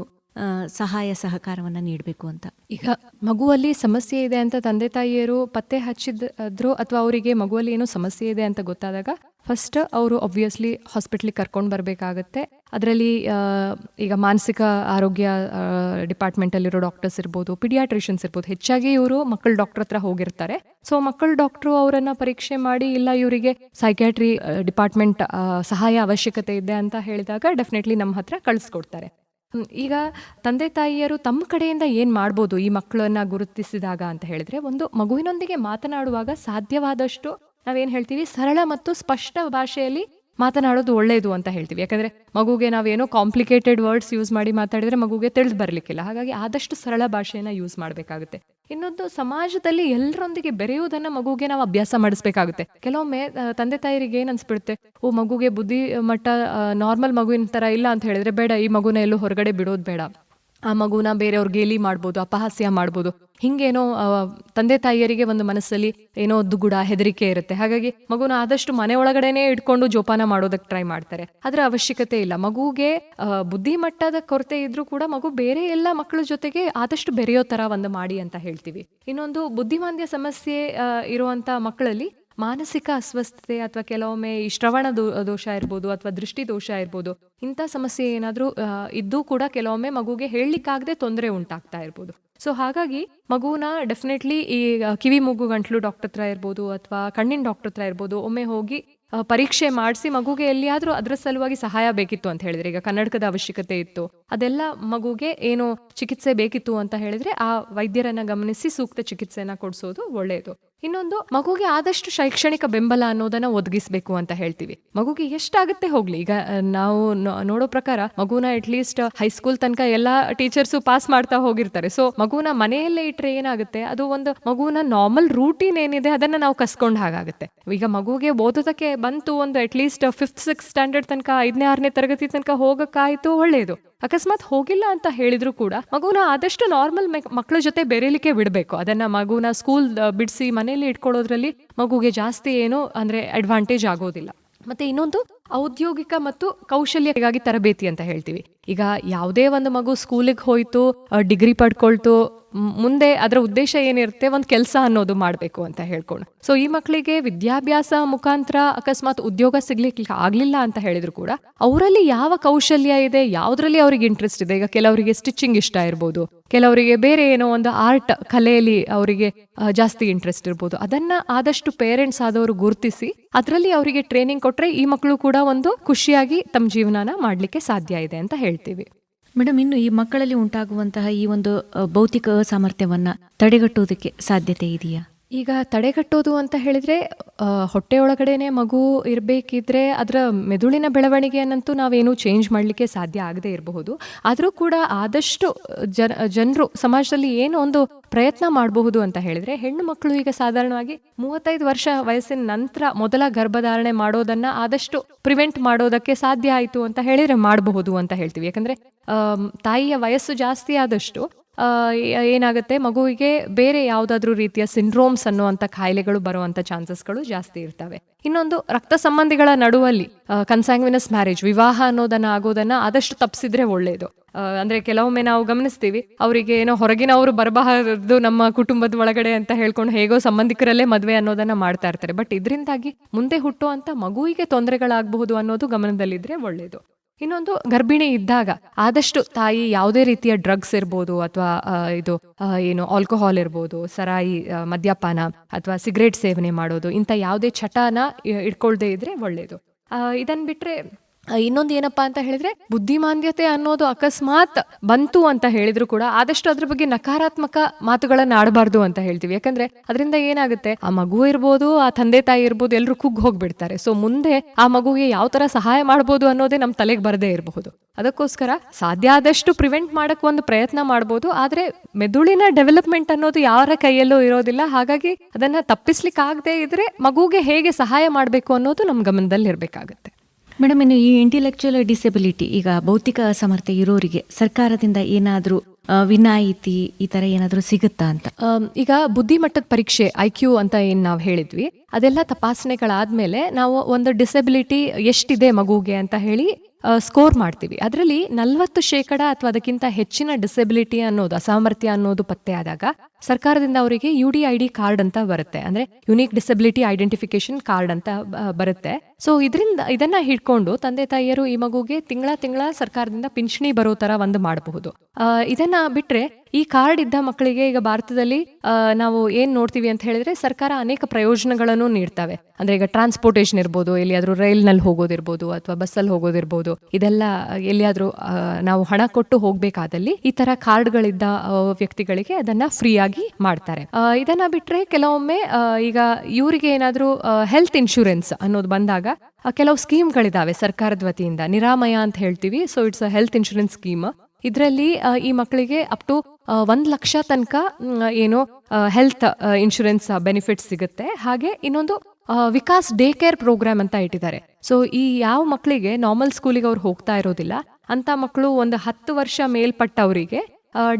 ಸಹಾಯ ಸಹಕಾರವನ್ನು ನೀಡಬೇಕು ಅಂತ. ಈಗ ಮಗುವಲ್ಲಿ ಸಮಸ್ಯೆ ಇದೆ ಅಂತ ತಂದೆ ತಾಯಿಯರು ಪತ್ತೆ ಹಚ್ಚಿದ್ರು ಅಥವಾ ಅವರಿಗೆ ಮಗುವಲ್ಲಿ ಏನೋ ಸಮಸ್ಯೆ ಇದೆ ಅಂತ ಗೊತ್ತಾದಾಗ ಫಸ್ಟ್ ಅವರು ಆಬ್ವಿಯಸ್ಲಿ ಹಾಸ್ಪಿಟ್ಲಿಗೆ ಕರ್ಕೊಂಡು ಬರಬೇಕಾಗತ್ತೆ. ಅದರಲ್ಲಿ ಈಗ ಮಾನಸಿಕ ಆರೋಗ್ಯ ಡಿಪಾರ್ಟ್ಮೆಂಟಲ್ಲಿರೋ ಡಾಕ್ಟರ್ಸ್ ಇರ್ಬೋದು ಪಿಡಿಯಾಟ್ರಿಷನ್ಸ್ ಇರ್ಬೋದು, ಹೆಚ್ಚಾಗಿ ಇವರು ಮಕ್ಕಳ ಡಾಕ್ಟರ್ ಹತ್ರ ಹೋಗಿರ್ತಾರೆ. ಸೊ ಮಕ್ಕಳ ಡಾಕ್ಟ್ರು ಅವರನ್ನ ಪರೀಕ್ಷೆ ಮಾಡಿ ಇಲ್ಲ ಇವರಿಗೆ ಸೈಕ್ಯಾಟ್ರಿ ಡಿಪಾರ್ಟ್ಮೆಂಟ್ ಸಹಾಯ ಅವಶ್ಯಕತೆ ಇದೆ ಅಂತ ಹೇಳಿದಾಗ ಡೆಫಿನೆಟ್ಲಿ ನಮ್ಮ ಹತ್ರ ಕಳಿಸ್ಕೊಡ್ತಾರೆ. ಈಗ ತಂದೆ ತಾಯಿಯರು ತಮ್ಮ ಕಡೆಯಿಂದ ಏನು ಮಾಡ್ಬೋದು ಈ ಮಕ್ಕಳನ್ನ ಗುರುತಿಸಿದಾಗ ಅಂತ ಹೇಳಿದ್ರೆ, ಒಂದು ಮಗುವಿನೊಂದಿಗೆ ಮಾತನಾಡುವಾಗ ಸಾಧ್ಯವಾದಷ್ಟು ನಾವೇನು ಹೇಳ್ತೀವಿ, ಸರಳ ಮತ್ತು ಸ್ಪಷ್ಟ ಭಾಷೆಯಲ್ಲಿ ಮಾತನಾಡೋದು ಒಳ್ಳೆಯದು ಅಂತ ಹೇಳ್ತೀವಿ. ಯಾಕಂದ್ರೆ ಮಗುಗೆ ನಾವೇನೋ ಕಾಂಪ್ಲಿಕೇಟೆಡ್ ವರ್ಡ್ಸ್ ಯೂಸ್ ಮಾಡಿ ಮಾತಾಡಿದ್ರೆ ಮಗುಗೆ ತಿಳಿದು ಬರಲಿಕ್ಕಿಲ್ಲ. ಹಾಗಾಗಿ ಆದಷ್ಟು ಸರಳ ಭಾಷೆಯನ್ನು ಯೂಸ್ ಮಾಡಬೇಕಾಗುತ್ತೆ. ಇನ್ನೊಂದು ಸಮಾಜದಲ್ಲಿ ಎಲ್ಲರೊಂದಿಗೆ ಬೆರೆಯುವುದನ್ನು ಮಗುಗೆ ನಾವು ಅಭ್ಯಾಸ ಮಾಡಿಸ್ಬೇಕಾಗುತ್ತೆ. ಕೆಲವೊಮ್ಮೆ ತಂದೆ ತಾಯರಿಗೆ ಏನು ಅನ್ಸ್ಬಿಡುತ್ತೆ? ಓ, ಮಗುಗೆ ಬುದ್ಧಿ ಮಟ್ಟ ನಾರ್ಮಲ್ ಮಗುವಿನ ಥರ ಇಲ್ಲ ಅಂತ ಹೇಳಿದ್ರೆ ಬೇಡ, ಈ ಮಗುನ ಎಲ್ಲೂ ಹೊರಗಡೆ ಬಿಡೋದು ಬೇಡ. ಆ ಮಗುನ ಬೇರೆಯವ್ರು ಗೇಲಿ ಮಾಡ್ಬೋದು, ಅಪಹಾಸ್ಯ ಮಾಡ್ಬೋದು. ಹಿಂಗೇನೋ ತಂದೆ ತಾಯಿಯರಿಗೆ ಒಂದು ಮನಸ್ಸಲ್ಲಿ ಏನೋ ದುಗುಡ, ಹೆದರಿಕೆ ಇರುತ್ತೆ. ಹಾಗಾಗಿ ಮಗುನ ಆದಷ್ಟು ಮನೆ ಒಳಗಡೆನೆ ಇಟ್ಕೊಂಡು ಜೋಪಾನ ಮಾಡೋದಕ್ಕೆ ಟ್ರೈ ಮಾಡ್ತಾರೆ. ಅದರ ಅವಶ್ಯಕತೆ ಇಲ್ಲ. ಮಗುಗೆ ಬುದ್ಧಿಮಟ್ಟದ ಕೊರತೆ ಇದ್ರೂ ಕೂಡ ಮಗು ಬೇರೆ ಎಲ್ಲ ಮಕ್ಕಳ ಜೊತೆಗೆ ಆದಷ್ಟು ಬೆರೆಯೋ ತರ ಒಂದು ಮಾಡಿ ಅಂತ ಹೇಳ್ತೀವಿ. ಇನ್ನೊಂದು ಬುದ್ಧಿಮಾಂದ್ಯ ಸಮಸ್ಯೆ ಇರುವಂತ ಮಕ್ಕಳಲ್ಲಿ ಮಾನಸಿಕ ಅಸ್ವಸ್ಥತೆ ಅಥವಾ ಕೆಲವೊಮ್ಮೆ ಈ ಶ್ರವಣ ದೋಷ ಇರ್ಬೋದು ಅಥವಾ ದೃಷ್ಟಿ ದೋಷ ಇರ್ಬೋದು, ಇಂಥ ಸಮಸ್ಯೆ ಏನಾದರೂ ಇದ್ದು ಕೂಡ ಕೆಲವೊಮ್ಮೆ ಮಗುಗೆ ಹೇಳಲಿಕ್ಕಾಗದೆ ತೊಂದರೆ ಉಂಟಾಗ್ತಾ ಇರ್ಬೋದು. ಸೊ, ಹಾಗಾಗಿ ಮಗುನ ಡೆಫಿನೆಟ್ಲಿ ಈ ಕಿವಿ ಮೂಗು ಗಂಟ್ಲು ಡಾಕ್ಟರ್ ಹತ್ರ ಇರ್ಬೋದು ಅಥವಾ ಕಣ್ಣಿನ ಡಾಕ್ಟರ್ ಹತ್ರ ಇರ್ಬೋದು, ಒಮ್ಮೆ ಹೋಗಿ ಪರೀಕ್ಷೆ ಮಾಡಿಸಿ ಮಗುಗೆ ಎಲ್ಲಿಯಾದರೂ ಅದರ ಸಲುವಾಗಿ ಸಹಾಯ ಬೇಕಿತ್ತು ಅಂತ ಹೇಳಿದ್ರೆ, ಈಗ ಕನ್ನಡಕದ ಅವಶ್ಯಕತೆ ಇತ್ತು. ಅದೆಲ್ಲ ಮಗುಗೆ ಏನು ಚಿಕಿತ್ಸೆ ಬೇಕಿತ್ತು ಅಂತ ಹೇಳಿದ್ರೆ ಆ ವೈದ್ಯರನ್ನ ಗಮನಿಸಿ ಸೂಕ್ತ ಚಿಕಿತ್ಸೆನ ಕೊಡಿಸೋದು ಒಳ್ಳೆಯದು. ಇನ್ನೊಂದು, ಮಗುಗೆ ಆದಷ್ಟು ಶೈಕ್ಷಣಿಕ ಬೆಂಬಲ ಅನ್ನೋದನ್ನ ಒದಗಿಸಬೇಕು ಅಂತ ಹೇಳ್ತೀವಿ. ಮಗುಗೆ ಎಷ್ಟಾಗುತ್ತೆ ಹೋಗ್ಲಿ. ಈಗ ನಾವು ನೋಡೋ ಪ್ರಕಾರ ಮಗುನ ಅಟ್ಲೀಸ್ಟ್ ಹೈಸ್ಕೂಲ್ ತನಕ ಎಲ್ಲಾ ಟೀಚರ್ಸು ಪಾಸ್ ಮಾಡ್ತಾ ಹೋಗಿರ್ತಾರೆ. ಸೊ ಮಗುನ ಮನೆಯಲ್ಲೇ ಇಟ್ರೆ ಏನಾಗುತ್ತೆ? ಅದು ಒಂದು ಮಗುನ ನಾರ್ಮಲ್ ರೂಟೀನ್ ಏನಿದೆ ಅದನ್ನ ನಾವು ಕಸ್ಕೊಂಡ್ ಹಾಗಾಗುತ್ತೆ. ಈಗ ಮಗುಗೆ ಓದೋದಕ್ಕೆ ಬಂತು ಒಂದು ಅಟ್ಲೀಸ್ಟ್ ಫಿಫ್ತ್ ಸಿಕ್ಸ್ ಸ್ಟ್ಯಾಂಡರ್ಡ್ ತನಕ ಐದನೇ, ಆರನೇ ತರಗತಿ ತನಕ ಹೋಗಕ್ಕಾಯ್ತು ಒಳ್ಳೆಯದು ಅಕಸ್ಮಾತ್ ಹೋಗಿಲ್ಲ ಅಂತ ಹೇಳಿದ್ರು ಕೂಡ ಮಗುನ ಆದಷ್ಟು ನಾರ್ಮಲ್ ಮಕ್ಕಳ ಜೊತೆ ಬೆರೀಲಿಕ್ಕೆ ಬಿಡಬೇಕು. ಅದನ್ನ ಮಗುನ ಸ್ಕೂಲ್ ಬಿಡಿಸಿ ಮನೆಯಲ್ಲಿ ಇಟ್ಕೊಳ್ಳೋದ್ರಲ್ಲಿ ಮಗುಗೆ ಜಾಸ್ತಿ ಏನು ಅಂದ್ರೆ ಅಡ್ವಾಂಟೇಜ್ ಆಗೋದಿಲ್ಲ. ಮತ್ತೆ ಇನ್ನೊಂದು ಔದ್ಯೋಗಿಕ ಮತ್ತು ಕೌಶಲ್ಯಗಾಗಿ ತರಬೇತಿ ಅಂತ ಹೇಳ್ತೀವಿ. ಈಗ ಯಾವುದೇ ಒಂದು ಮಗು ಸ್ಕೂಲಿಗೆ ಹೋಯ್ತು ಡಿಗ್ರಿ ಪಡ್ಕೊಳ್ತು ಮುಂದೆ ಅದರ ಉದ್ದೇಶ ಏನಿರುತ್ತೆ, ಒಂದು ಕೆಲಸ ಅನ್ನೋದು ಮಾಡಬೇಕು ಅಂತ ಹೇಳ್ಕೊಂಡು ಸೊ ಈ ಮಕ್ಕಳಿಗೆ ವಿದ್ಯಾಭ್ಯಾಸ ಮುಖಾಂತರ ಅಕಸ್ಮಾತ್ ಉದ್ಯೋಗ ಸಿಗ್ಲಿಕ್ಕೆ ಆಗ್ಲಿಲ್ಲ ಅಂತ ಹೇಳಿದ್ರು ಕೂಡ, ಅವರಲ್ಲಿ ಯಾವ ಕೌಶಲ್ಯ ಇದೆ, ಯಾವ್ದ್ರಲ್ಲಿ ಅವ್ರಿಗೆ ಇಂಟ್ರೆಸ್ಟ್ ಇದೆ? ಈಗ ಕೆಲವರಿಗೆ ಸ್ಟಿಚಿಂಗ್ ಇಷ್ಟ ಇರ್ಬೋದು, ಕೆಲವರಿಗೆ ಬೇರೆ ಏನೋ ಒಂದು ಆರ್ಟ್ ಕಲೆಯಲ್ಲಿ ಅವರಿಗೆ ಜಾಸ್ತಿ ಇಂಟ್ರೆಸ್ಟ್ ಇರ್ಬೋದು. ಅದನ್ನ ಆದಷ್ಟು ಪೇರೆಂಟ್ಸ್ ಆದವರು ಗುರುತಿಸಿ, ಅದರಲ್ಲಿ ಅವರಿಗೆ ಟ್ರೈನಿಂಗ್ ಕೊಟ್ರೆ ಈ ಮಕ್ಕಳು ಕೂಡ ಒಂದು ಖುಷಿಯಾಗಿ ತಮ್ಮ ಜೀವನನ ಮಾಡ್ಲಿಕ್ಕೆ ಸಾಧ್ಯ ಇದೆ ಅಂತ ಹೇಳ್ತೀವಿ. ಮೇಡಮ್ ಇನ್ನು ಈ ಮಕ್ಕಳಲ್ಲಿ ಉಂಟಾಗುವಂತಹ ಈ ಒಂದು ಭೌತಿಕ ಅಸಾಮರ್ಥ್ಯವನ್ನ ತಡೆಗಟ್ಟುವುದಕ್ಕೆ ಸಾಧ್ಯತೆ ಇದೆಯಾ? ಈಗ ತಡೆಗಟ್ಟೋದು ಅಂತ ಹೇಳಿದ್ರೆ ಹೊಟ್ಟೆ ಒಳಗಡೆನೆ ಮಗು ಇರಬೇಕಿದ್ರೆ ಅದರ ಮೆದುಳಿನ ಬೆಳವಣಿಗೆಯನ್ನಂತೂ ನಾವೇನು ಚೇಂಜ್ ಮಾಡಲಿಕ್ಕೆ ಸಾಧ್ಯ ಆಗದೆ ಇರಬಹುದು. ಆದರೂ ಕೂಡ ಆದಷ್ಟು ಜನ, ಜನರು ಸಮಾಜದಲ್ಲಿ ಏನು ಒಂದು ಪ್ರಯತ್ನ ಮಾಡಬಹುದು ಅಂತ ಹೇಳಿದ್ರೆ, ಹೆಣ್ಣು ಮಕ್ಕಳು ಈಗ ಸಾಧಾರಣವಾಗಿ ಮೂವತ್ತೈದು ವರ್ಷ ವಯಸ್ಸಿನ ನಂತರ ಮೊದಲ ಗರ್ಭಧಾರಣೆ ಮಾಡೋದನ್ನ ಆದಷ್ಟು ಪ್ರಿವೆಂಟ್ ಮಾಡೋದಕ್ಕೆ ಸಾಧ್ಯ ಆಯಿತು ಅಂತ ಹೇಳಿದ್ರೆ ಮಾಡಬಹುದು ಅಂತ ಹೇಳ್ತೀವಿ. ಯಾಕಂದ್ರೆ ತಾಯಿಯ ವಯಸ್ಸು ಜಾಸ್ತಿ ಆದಷ್ಟು ಏನಾಗುತ್ತೆ? ಮಗುವಿಗೆ ಬೇರೆ ಯಾವುದಾದ್ರೂ ರೀತಿಯ ಸಿಂಡ್ರೋಮ್ಸ್ ಅನ್ನುವಂಥ ಕಾಯಿಲೆಗಳು ಬರುವಂಥ ಚಾನ್ಸಸ್ಗಳು ಜಾಸ್ತಿ ಇರ್ತವೆ. ಇನ್ನೊಂದು ರಕ್ತ ಸಂಬಂಧಿಗಳ ನಡುವಲ್ಲಿ ಕನ್ಸಾಂಗ್ವಿನಸ್ ಮ್ಯಾರೇಜ್ ವಿವಾಹ ಅನ್ನೋದನ್ನ ಆಗೋದನ್ನ ಆದಷ್ಟು ತಪ್ಪಿಸಿದ್ರೆ ಒಳ್ಳೆಯದು ಅಂದ್ರೆ ಕೆಲವೊಮ್ಮೆ ನಾವು ಗಮನಿಸ್ತೀವಿ, ಅವರಿಗೆ ಏನೋ ಹೊರಗಿನವರು ಬರಬಾರದು ನಮ್ಮ ಕುಟುಂಬದ ಒಳಗಡೆ ಅಂತ ಹೇಳ್ಕೊಂಡು ಹೇಗೋ ಸಂಬಂಧಿಕರಲ್ಲೇ ಮದುವೆ ಅನ್ನೋದನ್ನ ಮಾಡ್ತಾ ಇರ್ತಾರೆ. ಬಟ್ ಇದರಿಂದಾಗಿ ಮುಂದೆ ಹುಟ್ಟುವಂತ ಮಗುವಿಗೆ ತೊಂದರೆಗಳಾಗಬಹುದು ಅನ್ನೋದು ಗಮನದಲ್ಲಿದ್ರೆ ಒಳ್ಳೆಯದು ಇನ್ನೊಂದು ಗರ್ಭಿಣಿ ಇದ್ದಾಗ ಆದಷ್ಟು ತಾಯಿ ಯಾವುದೇ ರೀತಿಯ ಡ್ರಗ್ಸ್ ಇರ್ಬೋದು ಅಥವಾ ಇದು ಏನು ಆಲ್ಕೋಹಾಲ್ ಇರ್ಬೋದು ಸರಾಯಿ ಮದ್ಯಪಾನ ಅಥವಾ ಸಿಗರೇಟ್ ಸೇವನೆ ಮಾಡೋದು ಇಂಥ ಯಾವುದೇ ಚಟಾನ ಇಟ್ಕೊಳ್ದೇ ಇದ್ರೆ ಒಳ್ಳೆಯದು ಇದನ್ನು ಬಿಟ್ರೆ ಆ, ಇನ್ನೊಂದು ಏನಪ್ಪ ಅಂತ ಹೇಳಿದ್ರೆ, ಬುದ್ಧಿಮಾಂದ್ಯತೆ ಅನ್ನೋದು ಅಕಸ್ಮಾತ್ ಬಂತು ಅಂತ ಹೇಳಿದ್ರು ಕೂಡ ಆದಷ್ಟು ಅದ್ರ ಬಗ್ಗೆ ನಕಾರಾತ್ಮಕ ಮಾತುಗಳನ್ನ ಆಡಬಾರ್ದು ಅಂತ ಹೇಳ್ತೀವಿ. ಯಾಕಂದ್ರೆ ಅದರಿಂದ ಏನಾಗುತ್ತೆ, ಆ ಮಗು ಇರ್ಬೋದು, ಆ ತಂದೆ ತಾಯಿ ಇರ್ಬೋದು ಎಲ್ಲರೂ ಕುಗ್ಗಿ ಹೋಗ್ಬಿಡ್ತಾರೆ. ಸೊ ಮುಂದೆ ಆ ಮಗುಗೆ ಯಾವ ತರ ಸಹಾಯ ಮಾಡ್ಬೋದು ಅನ್ನೋದೇ ನಮ್ಮ ತಲೆಗೆ ಬರದೇ ಇರಬಹುದು. ಅದಕ್ಕೋಸ್ಕರ ಸಾಧ್ಯ ಆದಷ್ಟು ಪ್ರಿವೆಂಟ್ ಮಾಡಕ್ ಒಂದು ಪ್ರಯತ್ನ ಮಾಡ್ಬೋದು, ಆದ್ರೆ ಮೆದುಳಿನ ಡೆವಲಪ್ಮೆಂಟ್ ಅನ್ನೋದು ಯಾರ ಕೈಯಲ್ಲೂ ಇರೋದಿಲ್ಲ. ಹಾಗಾಗಿ ಅದನ್ನ ತಪ್ಪಿಸ್ಲಿಕ್ಕೆ ಆಗದೆ ಇದ್ರೆ ಮಗುಗೆ ಹೇಗೆ ಸಹಾಯ ಮಾಡಬೇಕು ಅನ್ನೋದು ನಮ್ಮ ಗಮನದಲ್ಲಿ ಇರಬೇಕಾಗುತ್ತೆ ಮೇಡಮ್, ಇನ್ನು ಈ ಇಂಟೆಲೆಕ್ಚುಯಲ್ ಡಿಸೆಬಿಲಿಟಿ ಈಗ ಭೌತಿಕ ಅಸಮರ್ಥ ಇರೋರಿಗೆ ಸರ್ಕಾರದಿಂದ ಏನಾದರೂ ವಿನಾಯಿತಿ ಈ ತರ ಏನಾದರೂ ಸಿಗುತ್ತಾ ಅಂತ? ಈಗ ಬುದ್ಧಿಮಟ್ಟದ ಪರೀಕ್ಷೆ, ಐ ಕ್ಯೂ ಅಂತ ಏನು ನಾವು ಹೇಳಿದ್ವಿ, ಅದೆಲ್ಲ ತಪಾಸಣೆಗಳಾದ್ಮೇಲೆ ನಾವು ಒಂದು ಡಿಸೆಬಿಲಿಟಿ ಎಷ್ಟಿದೆ ಮಗುಗೆ ಅಂತ ಹೇಳಿ ಸ್ಕೋರ್ ಮಾಡ್ತೀವಿ. ಅದರಲ್ಲಿ ನಲವತ್ತು ಶೇಕಡ ಅಥವಾ ಅದಕ್ಕಿಂತ ಹೆಚ್ಚಿನ ಡಿಸೆಬಿಲಿಟಿ ಅನ್ನೋದು, ಅಸಾಮರ್ಥ್ಯ ಅನ್ನೋದು ಪತ್ತೆ ಆದಾಗ ಸರ್ಕಾರದಿಂದ ಅವರಿಗೆ U D I D card ಅಂತ ಬರುತ್ತೆ. ಅಂದ್ರೆ ಯುನೀಕ್ ಡಿಸೆಬಿಲಿಟಿ ಐಡೆಂಟಿಫಿಕೇಶನ್ ಕಾರ್ಡ್ ಅಂತ ಬರುತ್ತೆ. ಸೊ ಇದರಿಂದ, ಇದನ್ನ ಹಿಡ್ಕೊಂಡು ತಂದೆ, ತಾಯಿಯರು ಈ ಮಗುಗೆ ತಿಂಗಳ ತಿಂಗಳ ಸರ್ಕಾರದಿಂದ ಪಿಂಚಣಿ ಬರೋ ತರ ಒಂದು ಮಾಡಬಹುದು. ಇದನ್ನ ಬಿಟ್ರೆ ಈ ಕಾರ್ಡ್ ಇದ್ದ ಮಕ್ಕಳಿಗೆ ಈಗ ಭಾರತದಲ್ಲಿ ನಾವು ಏನ್ ನೋಡ್ತೀವಿ ಅಂತ ಹೇಳಿದ್ರೆ ಸರ್ಕಾರ ಅನೇಕ ಪ್ರಯೋಜನಗಳನ್ನು ನೀಡ್ತವೆ. ಅಂದ್ರೆ ಈಗ ಟ್ರಾನ್ಸ್ಪೋರ್ಟೇಷನ್ ಇರ್ಬೋದು ಎಲ್ಲಿಯಾದ್ರೂ ರೈಲ್ನಲ್ಲಿ ಹೋಗೋದಿರ್ಬೋದು ಅಥವಾ ಬಸ್ಸಲ್ಲಿ ಹೋಗೋದಿರ್ಬೋದು ಇದೆಲ್ಲ ಎಲ್ಲಿಯಾದ್ರೂ ನಾವು ಹಣ ಕೊಟ್ಟು ಹೋಗ್ಬೇಕಾದಲ್ಲಿ ಈ ತರ ಕಾರ್ಡ್ಗಳಿದ್ದ ಆ, ವ್ಯಕ್ತಿಗಳಿಗೆ ಅದನ್ನ ಫ್ರೀಯಾಗಿ ಮಾಡ್ತಾರೆ. ಇದನ್ನ ಬಿಟ್ರೆ ಕೆಲವೊಮ್ಮೆ ಈಗ ಇವರಿಗೆ ಏನಾದ್ರೂ ಹೆಲ್ತ್ ಇನ್ಶೂರೆನ್ಸ್ ಅನ್ನೋದು ಬಂದಾಗ ಕೆಲವು ಕೆಲವು ಸ್ಕೀಮ್ಗಳಿದಾವೆ ಸರ್ಕಾರದ ವತಿಯಿಂದ. ನಿರಾಮಯ ಅಂತ ಹೇಳ್ತೀವಿ so it's a health insurance scheme ಇದರಲ್ಲಿ ಈ ಮಕ್ಕಳಿಗೆ ಅಪ್ ಟು ಒಂದು ಲಕ್ಷ ತನಕ ಏನು ಹೆಲ್ತ್ ಇನ್ಶೂರೆನ್ಸ್ ಬೆನಿಫಿಟ್ಸ್ ಸಿಗುತ್ತೆ. ಹಾಗೆ ಇನ್ನೊಂದು ವಿಕಾಸ್ ಡೇ ಕೇರ್ ಪ್ರೋಗ್ರಾಮ್ ಅಂತ ಇಟ್ಟಿದ್ದಾರೆ. ಸೊ ಈ ಯಾವ ಮಕ್ಕಳಿಗೆ ನಾರ್ಮಲ್ ಸ್ಕೂಲಿಗೆ ಅವ್ರು ಹೋಗ್ತಾ ಇರೋದಿಲ್ಲ, ಅಂತ ಮಕ್ಕಳು ಒಂದು ಹತ್ತು ವರ್ಷ ಮೇಲ್ಪಟ್ಟವರಿಗೆ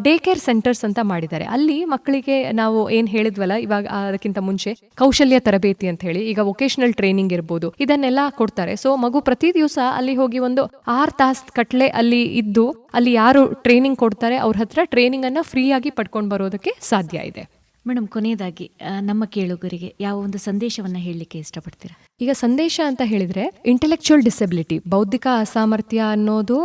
ಡೇ ಕೇರ್ ಸೆಂಟರ್ಸ್ ಅಂತ ಮಾಡಿದ್ದಾರೆ. ಅಲ್ಲಿ ಮಕ್ಕಳಿಗೆ ನಾವು ಏನ್ ಹೇಳಿದ್ವಲ್ಲ ಇವಾಗ ಅದಕ್ಕಿಂತ ಮುಂಚೆ ಕೌಶಲ್ಯ ತರಬೇತಿ ಅಂತ ಹೇಳಿ ಈಗ ವೊಕೇಶನಲ್ ಟ್ರೈನಿಂಗ್ ಇರ್ಬೋದು ಇದನ್ನೆಲ್ಲ ಕೊಡ್ತಾರೆ. ಸೊ ಮಗು ಪ್ರತಿ ದಿವಸ ಅಲ್ಲಿ ಹೋಗಿ ಒಂದು ಆರ್ ತಾಸ್ ಕಟ್ಲೆ ಅಲ್ಲಿ ಇದ್ದು ಅಲ್ಲಿ ಯಾರು ಟ್ರೈನಿಂಗ್ ಕೊಡ್ತಾರೆ ಅವ್ರ ಹತ್ರ ಟ್ರೈನಿಂಗ್ ಅನ್ನ ಫ್ರೀ ಆಗಿ ಪಡ್ಕೊಂಡು ಬರೋದಕ್ಕೆ ಸಾಧ್ಯ ಇದೆ. ಮೇಡಮ್ ಕೊನೆಯದಾಗಿ ನಮ್ಮ ಕೇಳುಗರಿಗೆ ಯಾವ ಒಂದು ಸಂದೇಶವನ್ನ ಹೇಳಲಿಕ್ಕೆ ಇಷ್ಟಪಡ್ತೀರಾ? ಈಗ ಸಂದೇಶ ಅಂತ ಹೇಳಿದ್ರೆ ಇಂಟೆಲೆಕ್ಚುಯಲ್ ಡಿಸೆಬಿಲಿಟಿ ಬೌದ್ಧಿಕ ಅಸಾಮರ್ಥ್ಯ ಅನ್ನೋದು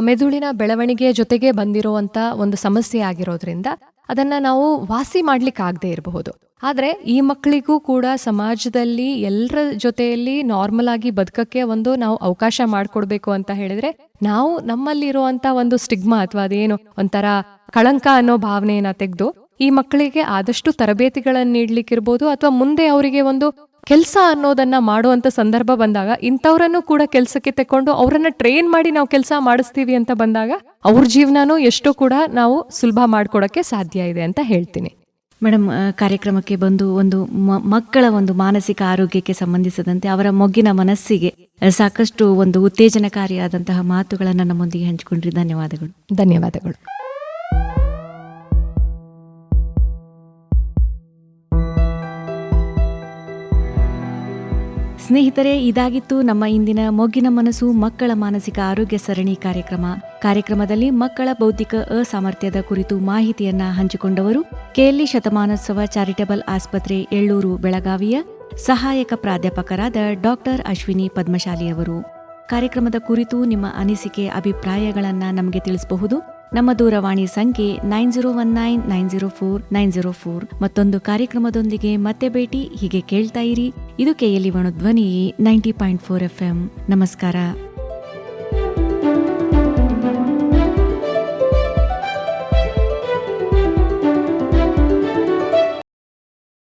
ಮೆದುಳಿನ ಬೆಳವಣಿಗೆಯ ಜೊತೆಗೆ ಬಂದಿರುವಂತ ಒಂದು ಸಮಸ್ಯೆ ಆಗಿರೋದ್ರಿಂದ ಅದನ್ನ ನಾವು ವಾಸಿ ಮಾಡ್ಲಿಕ್ಕೆ ಆಗದೆ ಇರಬಹುದು. ಆದ್ರೆ ಈ ಮಕ್ಕಳಿಗೂ ಕೂಡ ಸಮಾಜದಲ್ಲಿ ಎಲ್ಲರ ಜೊತೆಯಲ್ಲಿ ನಾರ್ಮಲ್ ಆಗಿ ಬದುಕಕ್ಕೆ ಒಂದು ನಾವು ಅವಕಾಶ ಮಾಡಿಕೊಡ್ಬೇಕು ಅಂತ ಹೇಳಿದ್ರೆ ನಾವು ನಮ್ಮಲ್ಲಿರುವಂತ ಒಂದು ಸ್ಟಿಗ್ಮಾ ಅಥವಾ ಅದೇನು ಒಂಥರ ಕಳಂಕ ಅನ್ನೋ ಭಾವನೆಯನ್ನ ತೆಗೆದು ಈ ಮಕ್ಕಳಿಗೆ ಆದಷ್ಟು ತರಬೇತಿಗಳನ್ನು ನೀಡ್ಲಿಕ್ಕಿರ್ಬೋದು ಅಥವಾ ಮುಂದೆ ಅವರಿಗೆ ಒಂದು ಕೆಲಸ ಅನ್ನೋದನ್ನ ಮಾಡುವಂತ ಸಂದರ್ಭ ಬಂದಾಗ ಇಂಥವ್ರನ್ನು ಕೂಡ ಕೆಲಸಕ್ಕೆ ತಕೊಂಡು ಅವರನ್ನು ಟ್ರೈನ್ ಮಾಡಿ ನಾವು ಕೆಲಸ ಮಾಡಿಸ್ತೀವಿ ಅಂತ ಬಂದಾಗ ಅವ್ರ ಜೀವನನೂ ಎಷ್ಟೋ ಕೂಡ ನಾವು ಸುಲಭ ಮಾಡ್ಕೊಡಕ್ಕೆ ಸಾಧ್ಯ ಇದೆ ಅಂತ ಹೇಳ್ತೀನಿ. ಮೇಡಮ್ ಕಾರ್ಯಕ್ರಮಕ್ಕೆ ಬಂದು ಒಂದು ಮಕ್ಕಳ ಒಂದು ಮಾನಸಿಕ ಆರೋಗ್ಯಕ್ಕೆ ಸಂಬಂಧಿಸಿದಂತೆ ಅವರ ಮೊಗ್ಗಿನ ಮನಸ್ಸಿಗೆ ಸಾಕಷ್ಟು ಒಂದು ಉತ್ತೇಜನಕಾರಿಯಾದಂತಹ ಮಾತುಗಳನ್ನು ನಮ್ಮೊಂದಿಗೆ ಹಂಚಿಕೊಂಡ್ರಿ ಧನ್ಯವಾದಗಳು. ಧನ್ಯವಾದಗಳು. ಸ್ನೇಹಿತರೆ, ಇದಾಗಿತ್ತು ನಮ್ಮ ಇಂದಿನ ಮೊಗ್ಗಿನ ಮನಸ್ಸು, ಮಕ್ಕಳ ಮಾನಸಿಕ ಆರೋಗ್ಯ ಸರಣಿ ಕಾರ್ಯಕ್ರಮ. ಕಾರ್ಯಕ್ರಮದಲ್ಲಿ ಮಕ್ಕಳ ಬೌದ್ಧಿಕ ಅಸಾಮರ್ಥ್ಯದ ಕುರಿತು ಮಾಹಿತಿಯನ್ನ ಹಂಚಿಕೊಂಡವರು ಕೆಎಲ್ಇ ಶತಮಾನೋತ್ಸವ ಚಾರಿಟಬಲ್ ಆಸ್ಪತ್ರೆ, ಎಳ್ಳೂರು ಬೆಳಗಾವಿಯ ಸಹಾಯಕ ಪ್ರಾಧ್ಯಾಪಕರಾದ ಡಾಕ್ಟರ್ ಅಶ್ವಿನಿ ಪದ್ಮಶಾಲಿಯವರು. ಕಾರ್ಯಕ್ರಮದ ಕುರಿತು ನಿಮ್ಮ ಅನಿಸಿಕೆ, ಅಭಿಪ್ರಾಯಗಳನ್ನು ನಮಗೆ ತಿಳಿಸಬಹುದು. ನಮ್ಮ ದೂರವಾಣಿ ಸಂಖ್ಯೆ nine zero one nine nine zero four nine zero four. ಮತ್ತೊಂದು ಕಾರ್ಯಕ್ರಮದೊಂದಿಗೆ ಮತ್ತೆ ಭೇಟಿ ಹೀಗೆ ಕೇಳ್ತಾ ಇರಿ. ಇದು KLE Dhwani ninety point four F M. ನಮಸ್ಕಾರ.